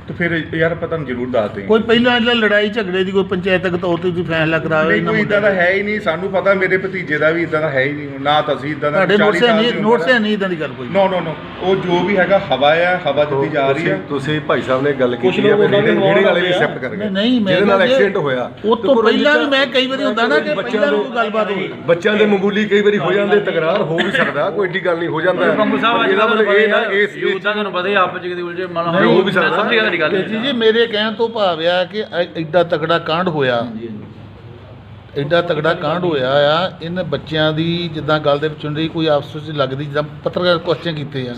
ਤਾਂ ਫਿਰ ਯਾਰ ਆਪਾਂ ਤੁਹਾਨੂੰ ਜ਼ਰੂਰ ਦੱਸ ਦੇਂਗੇ ਕੋਈ ਪਹਿਲਾਂ ਜਿਹੜਾ ਲੜਾਈ ਝਗੜੇ ਦੀ ਕੋਈ ਪੰਚਾਇਤਕ ਤੌਰ ਤੇ ਤੁਸੀਂ ਫੈਸਲਾ ਕਰਾਵੇ ਨਹੀਂ ਕੋਈ ਇਦਾਂ ਦਾ ਹੈ ਹੀ ਨਹੀਂ ਸਾਨੂੰ ਪਤਾ ਮੇਰੇ ਭਤੀਜੇ ਦਾ ਵੀ ਇਦਾਂ ਦਾ ਹੈ ਹੀ ਨਹੀਂ ਨਾ ਤਾਂ ਅਸੀਂ ਇਦਾਂ ਦਾ ਤੁਹਾਡੇ 40 ਨੋਟਸ ਨਹੀਂ ਦੀ ਨੋਟਸ। ਨਹੀਂ ਇਦਾਂ ਦੀ ਗੱਲ ਕੋਈ? ਨੋ ਨੋ ਨੋ ਉਹ ਜੋ ਵੀ ਹੈਗਾ ਹਵਾ ਆ ਹਵਾ ਦਿੱਤੀ ਜਾ ਰਹੀ ਆ। ਤੁਸੀਂ- ਭਾਈ ਸਾਹਿਬ ਨੇ ਗੱਲ ਕੀਤੀ ਹੈ ਰੇੜੇ ਵਾਲੇ ਵੀ ਐਕਸੈਪਟ ਕਰ ਗਏ ਨਹੀਂ, ਨਹੀਂ ਮੈਂ ਜਿਹਦੇ ਨਾਲ ਐਕਸੀਡੈਂਟ ਹੋਇਆ। ਉਹ ਤੋਂ ਪਹਿਲਾਂ ਵੀ ਮੈਂ ਕਈ ਵਾਰੀ ਹੁੰਦਾ ਨਾ ਕਿ ਪਹਿਲਾਂ ਵੀ ਕੋਈ ਗੱਲਬਾਤ ਹੋਵੇ ਬੱਚਿਆਂ ਦੇ ਮਾਮੂਲੀ ਕਈ ਵਾਰੀ ਹੋ ਜਾਂਦੇ ਤਕਰਾਰ ਹੋ ਵੀ ਸਕਦਾ ਕੋਈ ਏਡੀ ਗੱਲ ਨਹੀਂ ਹੋ ਜਾਂਦਾ। ਇਹਦਾ ਮਤਲਬ ਇਹ ਨਾ ਇਸ ਯੂਥ ਦਾ ਤੁਹਾਨੂੰ ਪਤਾ ਹੀ ਆਪਸ ਚ ਕਿਤੇ ਉਲਝੇ ਮਨ ਨਹੀਂ, ਉਹ ਵੀ ਸਕਦਾ। ਤੁਹਾਡੀ ਗੱਲ ਜੀ ਜੀ ਮੇਰੇ ਕਹਿਣ ਤੋਂ ਭਾਵ ਆ ਕਿ ਐਡਾ ਤਕੜਾ ਕਾਂਡ ਹੋਇਆ। ਐਡਾ ਤਕੜਾ ਕਾਂਡ ਹੋਇਆ ਆ ਇਹਨਾਂ ਬੱਚਿਆਂ ਦੀ ਜਿੱਦਾਂ ਗੱਲ ਦੇ ਵਿੱਚ ਹੁੰਦੀ ਕੋਈ ਆਪਸ ਵਿੱਚ ਲੱਗਦੀ ਜਿੱਦਾਂ ਪੱਤਰਕਾਰ ਕੁਐਸਚਨ ਕੀਤੇ ਆ।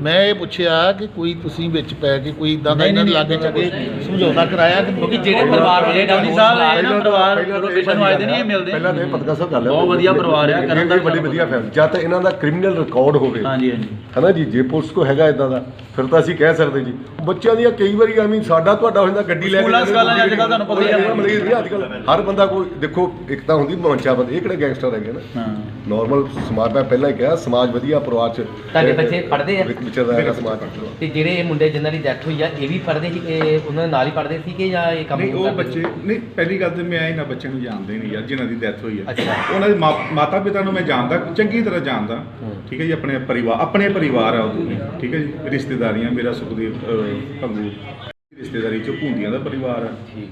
ਮੈਂ ਇਹ ਪੁੱਛਿਆ ਕਿ ਕੋਈ ਤੁਸੀਂ ਵਿੱਚ ਪੈ ਕੇ ਕੋਈ ਇਦਾਂ ਦਾ ਇਹਨਾਂ ਦੇ ਲਾਗੇ ਚੱਕੇ ਸਮਝੌਤਾ ਕਰਾਇਆ ਕਿ ਕਿਉਂਕਿ ਜਿਹੜੇ ਪਰਿਵਾਰ ਵਾਲੇ ਗਾਂਧੀ ਸਾਹਿਬ ਇਹ ਨਾ ਪਰਿਵਾਰ ਲੋਕੇਸ਼ਨ ਵਾਲੇ ਨਹੀਂ ਮਿਲਦੇ। ਪਹਿਲਾਂ ਤਾਂ ਪਤਕਾ ਸਾਹਿਬ ਗੱਲ ਹੈ ਬਹੁਤ ਵਧੀਆ ਪਰਿਵਾਰ ਆ, ਕਰਨ ਦਾ ਬੜੀ ਵਧੀਆ ਫੈਮਿਲੀ ਜਦ ਤੱਕ ਇਹਨਾਂ ਦਾ ਕ੍ਰਿਮੀਨਲ ਰਿਕਾਰਡ ਹੋਵੇ। ਹਾਂਜੀ ਹਾਂਜੀ। ਹਨਾ ਜੀ ਜੇ ਪੁਲਿਸ ਕੋ ਹੈਗਾ ਇਦਾਂ ਦਾ ਫਿਰ ਤਾਂ ਅਸੀਂ ਕਹਿ ਸਕਦੇ ਜੀ ਬੱਚਿਆਂ ਦੀਆਂ ਕਈ ਵਾਰੀ ਐਵੇਂ ਸਾਡਾ ਤੁਹਾਡਾ ਹੋ ਜਾਂਦਾ ਗੱਡੀ ਲੈ ਕੇ ਸਕੂਲਾਂ ਸਕਾਲਾਂ ਅੱਜ ਕੱਲ੍ਹ ਤੁਹਾਨੂੰ ਪਤਾ ਹੀ ਆ। ਮਰੀਜ਼ ਨਹੀਂ ਅੱਜ ਹਰ ਬੰਦਾ ਕੋਈ ਦੇਖੋ ਇੱਕ ਤਾਂ ਹੁੰਦੀ ਮੌਂਚਾ ਬੰਦੇ ਇਹ ਕਿਹੜੇ ਗੈਂਗਸਟਰ ਹੈਗੇ ਨਾ? ਹਾਂ। ਨਾਰਮਲ ਸਮਾਜ ਮੈਂ ਪਹਿਲਾਂ ਹੀ ਕਿਹਾ ਸਮਾਜ ਵਧੀਆ ਪਰਿਵਾਰ ਚ ਤੁਹਾਡੇ ਬੱਚੇ ਪੜ੍ਹਦੇ ਆ? ਵਿੱਚ ਵਿਚਰਦਾ ਹੈਗਾ ਸਮਾਜ ਤੇ ਜਿਹੜੇ ਇਹ ਮੁੰਡੇ ਜਿਨ੍ਹਾਂ ਦੀ ਡੈਥ ਹੋਈ ਆ ਇਹ ਵੀ ਪੜ੍ਹਦੇ ਸੀ ਇਹ ਉਹਨਾਂ ਦੇ ਨਾਲ ਹੀ ਪੜ੍ਹਦੇ ਸੀ ਕਿ ਜਾਂ ਇਹ ਕੰਮ ਨਹੀਂ ਉਹ ਬੱਚੇ ਨਹੀਂ ਪਹਿਲੀ ਗੱਲ ਤੇ ਮੈਂ ਇਹਨਾਂ ਬੱਚਿਆਂ ਨੂੰ ਜਾਣਦੇ ਨਹੀਂ ਯਾਰ ਜਿਨ੍ਹਾਂ ਦੀ ਡੈਥ ਹੋਈ ਹੈ ਅੱਛਾ। ਉਹਨਾਂ ਦੇ ਮਾਤਾ ਪਿਤਾ ਨੂੰ ਮੈਂ ਜਾਣਦਾ ਚੰਗੀ ਤਰ੍ਹਾਂ ਜਾਣਦਾ। ਠੀਕ ਹੈ ਜੀ ਆਪਣੇ ਪਰਿਵਾਰ ਆਪਣੇ ਪਰਿਵਾਰ ਆ ਉਹ ਠੀਕ ਹੈ ਜੀ ਰਿਸ਼ਤੇਦਾਰੀਆਂ ਮੇਰਾ ਸੁਖਦੇਵ ਅਹ, ਭੰਗੂ ਰਿਸ਼ਤੇਦਾਰੀ ਚ ਭੁੰਦੀਆਂ ਦਾ ਪਰਿਵਾਰ। ਆ।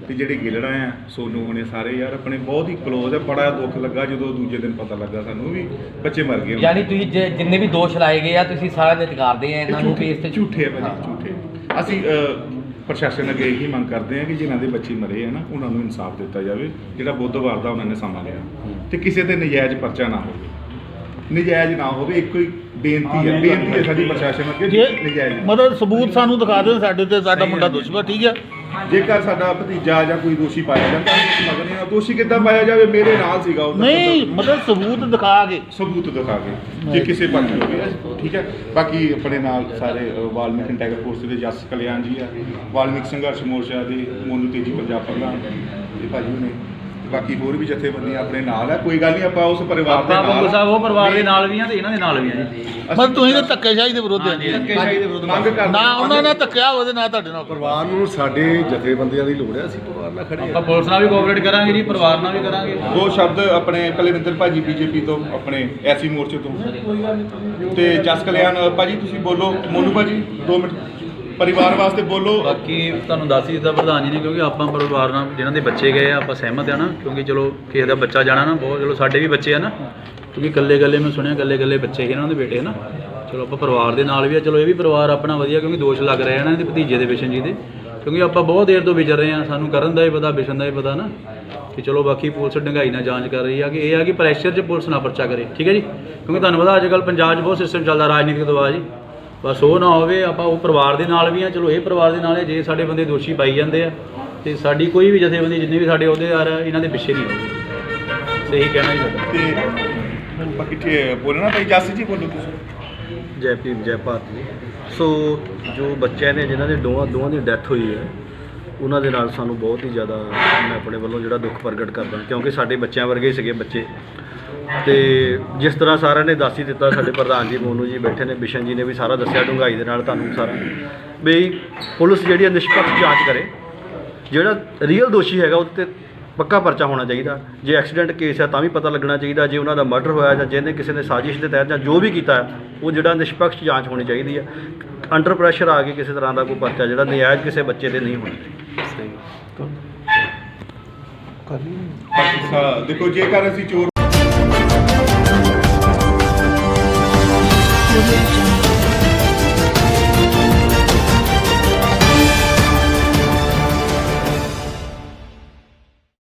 ਤੇ ਜਿਹੜੇ ਗਿਲੜਾ ਆ ਸੋਨੂ ਹੋਣੇ ਸਾਰੇ ਯਾਰ ਆਪਣੇ ਬਹੁਤ ਹੀ ਕਲੋਜ਼ ਆ ਬੜਾ ਦੁੱਖ ਲੱਗਾ ਜਦੋਂ ਦੂਜੇ ਦਿਨ ਪਤਾ ਲੱਗਾ ਸਾਨੂੰ ਵੀ ਬੱਚੇ ਮਰ ਗਏ ਯਾਨੀ ਤੁਸੀਂ ਜੇ- ਜਿੰਨੇ ਵੀ ਦੋਸ਼ ਲਾਏ ਗਏ ਆ ਤੁਸੀਂ ਸਾਰਾ ਨਿਤਕਾਰਦੇ ਆ ਇਹਨਾਂ ਨੂੰ ਵੀ ਇਸ ਤੇ ਝੂਠੇ ਆ ਭਾਜੀ ਝੂਠੇ। ਅਸੀਂ ਅਹ, ਪ੍ਰਸ਼ਾਸਨ ਅੱਗੇ ਇਹੀ ਮੰਗ ਕਰਦੇ ਆ ਕਿ ਜਿਨ੍ਹਾਂ ਦੇ ਬੱਚੇ ਮਰੇ ਆ ਨਾ ਉਹਨਾਂ ਨੂੰ ਇਨਸਾਫ ਦਿੱਤਾ ਜਾਵੇ ਜਿਹੜਾ ਬੁੱਧਵਾਰ ਦਾ ਉਹਨਾਂ ਨੇ ਸਮਾਂ ਲਿਆ। ਤੇ ਕਿਸੇ ਤੇ ਨਜਾਇਜ਼ ਪਰਚਾ ਨਾ ਹੋਵੇ। ਨਜਾਇਜ਼ ਨਾ ਹੋਵੇ ਇੱਕੋ ਹੀ ਬੇਨਤੀ ਹੈ ਬੇਨਤੀ ਹੈ ਸਾਡੀ ਪ੍ਰਸ਼ਾਸਨ ਅੱਗੇ ਜੇ ਨਜਾਇਜ਼ ਨਾ। ਮਤਲਬ ਸਬੂਤ ਸਾਨੂੰ ਦਿਖਾ ਦੇਣ ਸਾਡੇ ਤੇ ਸਾਡਾ ਮੁੰਡਾ ਦੁਸ਼ਮਣ ਠੀਕ ਹੈ? ਜੇਕਰ ਸਾਡਾ ਭਤੀਜਾ ਜਾਂ ਕੋਈ ਦੋਸ਼ੀ ਪਾਇਆ ਜਾਂਦਾ ਮਗਰ ਨਹੀਂ ਦੋਸ਼ੀ ਕਿੱਦਾਂ ਪਾਇਆ ਜਾਵੇ? ਮੇਰੇ ਨਾਲ ਸੀਗਾ ਉਹ ਨਹੀਂ ਮਤਲਬ ਸਬੂਤ ਦਿਖਾ ਕੇ। ਸਬੂਤ ਦਿਖਾ ਕੇ ਜੇ ਕਿਸੇ ਪੱਖ ਹੋਵੇ ਠੀਕ ਹੈ? ਬਾਕੀ ਆਪਣੇ ਨਾਲ ਸਾਰੇ ਵਾਲਮੀਕੀ ਟਾਈਗਰ ਫੋਰਸ ਦੇ ਜਸ ਕਲਿਆਣ ਜੀ ਆ ਵਾਲਮੀਕ ਸੰਘਰਸ਼ ਮੋਰਚਾ ਦੇ ਮੋਨੂ ਤੇਜੀ ਪੰਜਾਬ ਪ੍ਰਧਾਨ ਤੇ ਭਾਜੀ ਨੇ ਬਾਕੀ ਹੋਰ ਵੀ ਜਥੇਬੰਦੀਆਂ ਆਪਣੇ ਨਾਲ ਆ। ਕੋਈ ਗੱਲ ਨਹੀਂ ਆਪਾਂ ਉਸ ਪਰਿਵਾਰ ਦੇ ਆਪਾਂ ਨਾਲ। ਸਾਹਿਬ ਉਹ ਪਰਿਵਾਰ ਦੇ ਨਾਲ ਵੀ ਆ ਤੇ ਇਹਨਾਂ ਦੇ ਨਾਲ ਵੀ ਆ ਜੀ। ਮਤਲਬ ਤੁਸੀਂ ਤਾਂ ਧੱਕੇਸ਼ਾਹੀ ਦੇ ਵਿਰੁੱਧ ਹੈ ਧੱਕੇਸ਼ਾਹੀ ਦੇ ਵਿਰੁੱਧ ਮੰਗ ਕਰਦੇ ਨਾ ਉਹਨਾਂ ਨਾਲ ਧੱਕਿਆ ਹੋਵੇ ਤੇ ਨਾ ਤੁਹਾਡੇ ਨਾਲ ਪਰਿਵਾਰ ਨੂੰ ਸਾਡੇ ਜਥੇਬੰਦੀਆਂ ਦੀ ਲੋੜ ਹੈ ਅਸੀਂ ਪਰਿਵਾਰ ਨਾਲ ਖੜੇ ਆਪਾਂ ਪੁਲਿਸ ਨਾਲ ਵੀ ਕੋਆਪਰੇਟ ਕਰਾਂਗੇ ਜੀ ਪਰਿਵਾਰ ਨਾਲ ਵੀ ਕਰਾਂਗੇ। ਦੋ ਸ਼ਬਦ ਆਪਣੇ ਕਲੇਵਿੰਦਰ ਭਾਜੀ ਬੀਜੇਪੀ ਤੋਂ ਆਪਣੇ ਐਸੀ ਮੋਰਚੇ ਤੋਂ। ਤੇ ਜਸ ਕਲਿਆਣ ਭਾਜੀ ਤੁਸੀਂ ਬੋਲੋ। ਮੋਨੂ ਭਾਜੀ 2 ਮਿੰਟ। ਪਰਿਵਾਰ ਵਾਸਤੇ ਬੋਲੋ। ਬਾਕੀ ਤੁਹਾਨੂੰ ਦੱਸ ਹੀ ਦਿੱਤਾ ਪ੍ਰਧਾਨ ਜੀ ਨੇ, ਕਿਉਂਕਿ ਆਪਾਂ ਪਰਿਵਾਰ ਨਾਲ ਜਿਹਨਾਂ ਦੇ ਬੱਚੇ ਗਏ ਆ, ਆਪਾਂ ਸਹਿਮਤ ਆ ਨਾ, ਕਿਉਂਕਿ ਚਲੋ ਕਿਸੇ ਦਾ ਬੱਚਾ ਜਾਣਾ ਨਾ, ਬਹੁਤ ਚਲੋ ਸਾਡੇ ਵੀ ਬੱਚੇ ਆ ਨਾ, ਕਿਉਂਕਿ ਇਕੱਲੇ ਇਕੱਲੇ ਮੈਂ ਸੁਣਿਆ, ਇਕੱਲੇ ਇਕੱਲੇ ਬੱਚੇ ਸੀ ਇਹਨਾਂ ਦੇ ਬੇਟੇ ਨਾ ਚਲੋ ਆਪਾਂ ਪਰਿਵਾਰ ਦੇ ਨਾਲ ਵੀ ਆ, ਚਲੋ ਇਹ ਵੀ ਪਰਿਵਾਰ ਆਪਣਾ ਵਧੀਆ, ਕਿਉਂਕਿ ਦੋਸ਼ ਲੱਗ ਰਿਹਾ ਇਹਨਾਂ ਦੇ ਭਤੀਜੇ ਦੇ ਬਿਸ਼ਨ ਜੀ ਦੇ, ਕਿਉਂਕਿ ਆਪਾਂ ਬਹੁਤ ਦੇਰ ਤੋਂ ਵਿਚਰ ਰਹੇ ਆ, ਸਾਨੂੰ ਕਰਨ ਦਾ ਹੀ ਪਤਾ ਬਿਸ਼ਨ ਦਾ ਹੀ ਪਤਾ ਨਾ, ਕਿ ਚਲੋ ਬਾਕੀ ਪੁਲਿਸ ਡੰਗਾਈ ਨਾਲ ਜਾਂਚ ਕਰ ਰਹੀ ਆ, ਕਿ ਇਹ ਆ ਕਿ ਪ੍ਰੈਸ਼ਰ 'ਚ ਪੁਲਿਸ ਨਾ ਪਰਚਾ ਕਰੇ, ਠੀਕ ਹੈ ਜੀ? ਕਿਉਂਕਿ ਤੁਹਾਨੂੰ ਪਤਾ ਅੱਜ ਕੱਲ੍ਹ ਪੰਜਾਬ 'ਚ ਬਹੁਤ ਸਿਸਟਮ ਚੱਲਦਾ, ਰਾਜਨੀਤਿਕ ਦਬਾਅ ਜੀ। ਬਸ ਉਹ ਨਾ ਹੋਵੇ ਆਪਾਂ ਉਹ ਪਰਿਵਾਰ ਦੇ ਨਾਲ ਵੀ ਆ ਚਲੋ ਇਹ ਪਰਿਵਾਰ ਦੇ ਨਾਲ ਹੈ ਜੇ ਸਾਡੇ ਬੰਦੇ ਦੋਸ਼ੀ ਪਾਈ ਜਾਂਦੇ ਆ ਤੇ ਸਾਡੀ ਕੋਈ ਵੀ ਜਥੇਬੰਦੀ ਜਿੰਨੇ ਵੀ ਸਾਡੇ ਅਹੁਦੇਦਾਰ ਆ ਇਹਨਾਂ ਦੇ ਪਿੱਛੇ ਨਹੀਂ ਹੋਊਗੀ ਸਹੀ ਕਹਿਣਾ ਹੀ ਸਾਡਾ ਤੇ ਬਾਕੀ ਬੋਲਣਾ ਭਾਈ ਜੱਸ ਜੀ ਬੋਲੋ ਤੁਸੀਂ। ਜੈ ਭੀਮ ਜੈ ਭਾਰਤ ਜੀ। ਸੋ ਜੋ ਬੱਚਿਆਂ ਨੇ ਜਿਨ੍ਹਾਂ ਦੇ ਦੋਵਾਂ ਦੋਵਾਂ ਦੀ ਡੈਥ ਹੋਈ ਹੈ ਉਹਨਾਂ ਦੇ ਨਾਲ ਸਾਨੂੰ ਬਹੁਤ ਹੀ ਜ਼ਿਆਦਾ ਮੈਂ ਆਪਣੇ ਵੱਲੋਂ ਜਿਹੜਾ ਦੁੱਖ ਪ੍ਰਗਟ ਕਰਦਾ ਕਿਉਂਕਿ ਸਾਡੇ ਬੱਚਿਆਂ ਵਰਗੇ ਹੀ ਸੀਗੇ ਬੱਚੇ। ਤੇ ਜਿਸ ਤਰ੍ਹਾਂ ਸਾਰਿਆਂ ਨੇ ਦੱਸ ਹੀ ਦਿੱਤਾ ਸਾਡੇ ਪ੍ਰਧਾਨ ਜੀ ਮੋਨੂ ਜੀ ਬੈਠੇ ਨੇ ਬਿਸ਼ਨ ਜੀ ਨੇ ਵੀ ਸਾਰਾ ਦੱਸਿਆ ਡੂੰਘਾਈ ਦੇ ਨਾਲ ਤੁਹਾਨੂੰ ਸਾਰਾ। ਵੀ ਪੁਲਿਸ ਜਿਹੜੀ ਹੈ ਨਿਸ਼ਪੱਖ ਜਾਂਚ ਕਰੇ। ਜਿਹੜਾ ਰੀਅਲ ਦੋਸ਼ੀ ਹੈਗਾ ਉਹਦੇ ਤੇ ਪੱਕਾ ਪਰਚਾ ਹੋਣਾ ਚਾਹੀਦਾ। ਜੇ ਐਕਸੀਡੈਂਟ ਕੇਸ ਹੈ ਤਾਂ ਵੀ ਪਤਾ ਲੱਗਣਾ ਚਾਹੀਦਾ। ਜੇ ਉਹਨਾਂ ਦਾ ਮਰਡਰ ਹੋਇਆ ਜਾਂ ਜਿਹਨੇ ਕਿਸੇ ਨੇ ਸਾਜ਼ਿਸ਼ ਦੇ ਤਹਿਤ ਜਾਂ ਜੋ ਵੀ ਕੀਤਾ ਹੈ, ਉਹ ਜਿਹੜਾ ਨਿਸ਼ਪੱਖ ਜਾਂਚ ਹੋਣੀ ਚਾਹੀਦੀ ਹੈ ਅੰਡਰ ਪ੍ਰੈਸ਼ਰ ਆ ਕੇ ਕਿਸੇ ਤਰ੍ਹਾਂ ਦਾ ਕੋਈ ਪਰਚਾ ਜਿਹੜਾ ਨਜਾਇਜ਼ ਕਿਸੇ ਬੱਚੇ ਦੇ ਨਹੀਂ ਹੋਣਾ ਚਾਹੀਦਾ। ਦੇਖੋ ਜੇਕਰ ਅਸੀਂ ਚੋਰ You.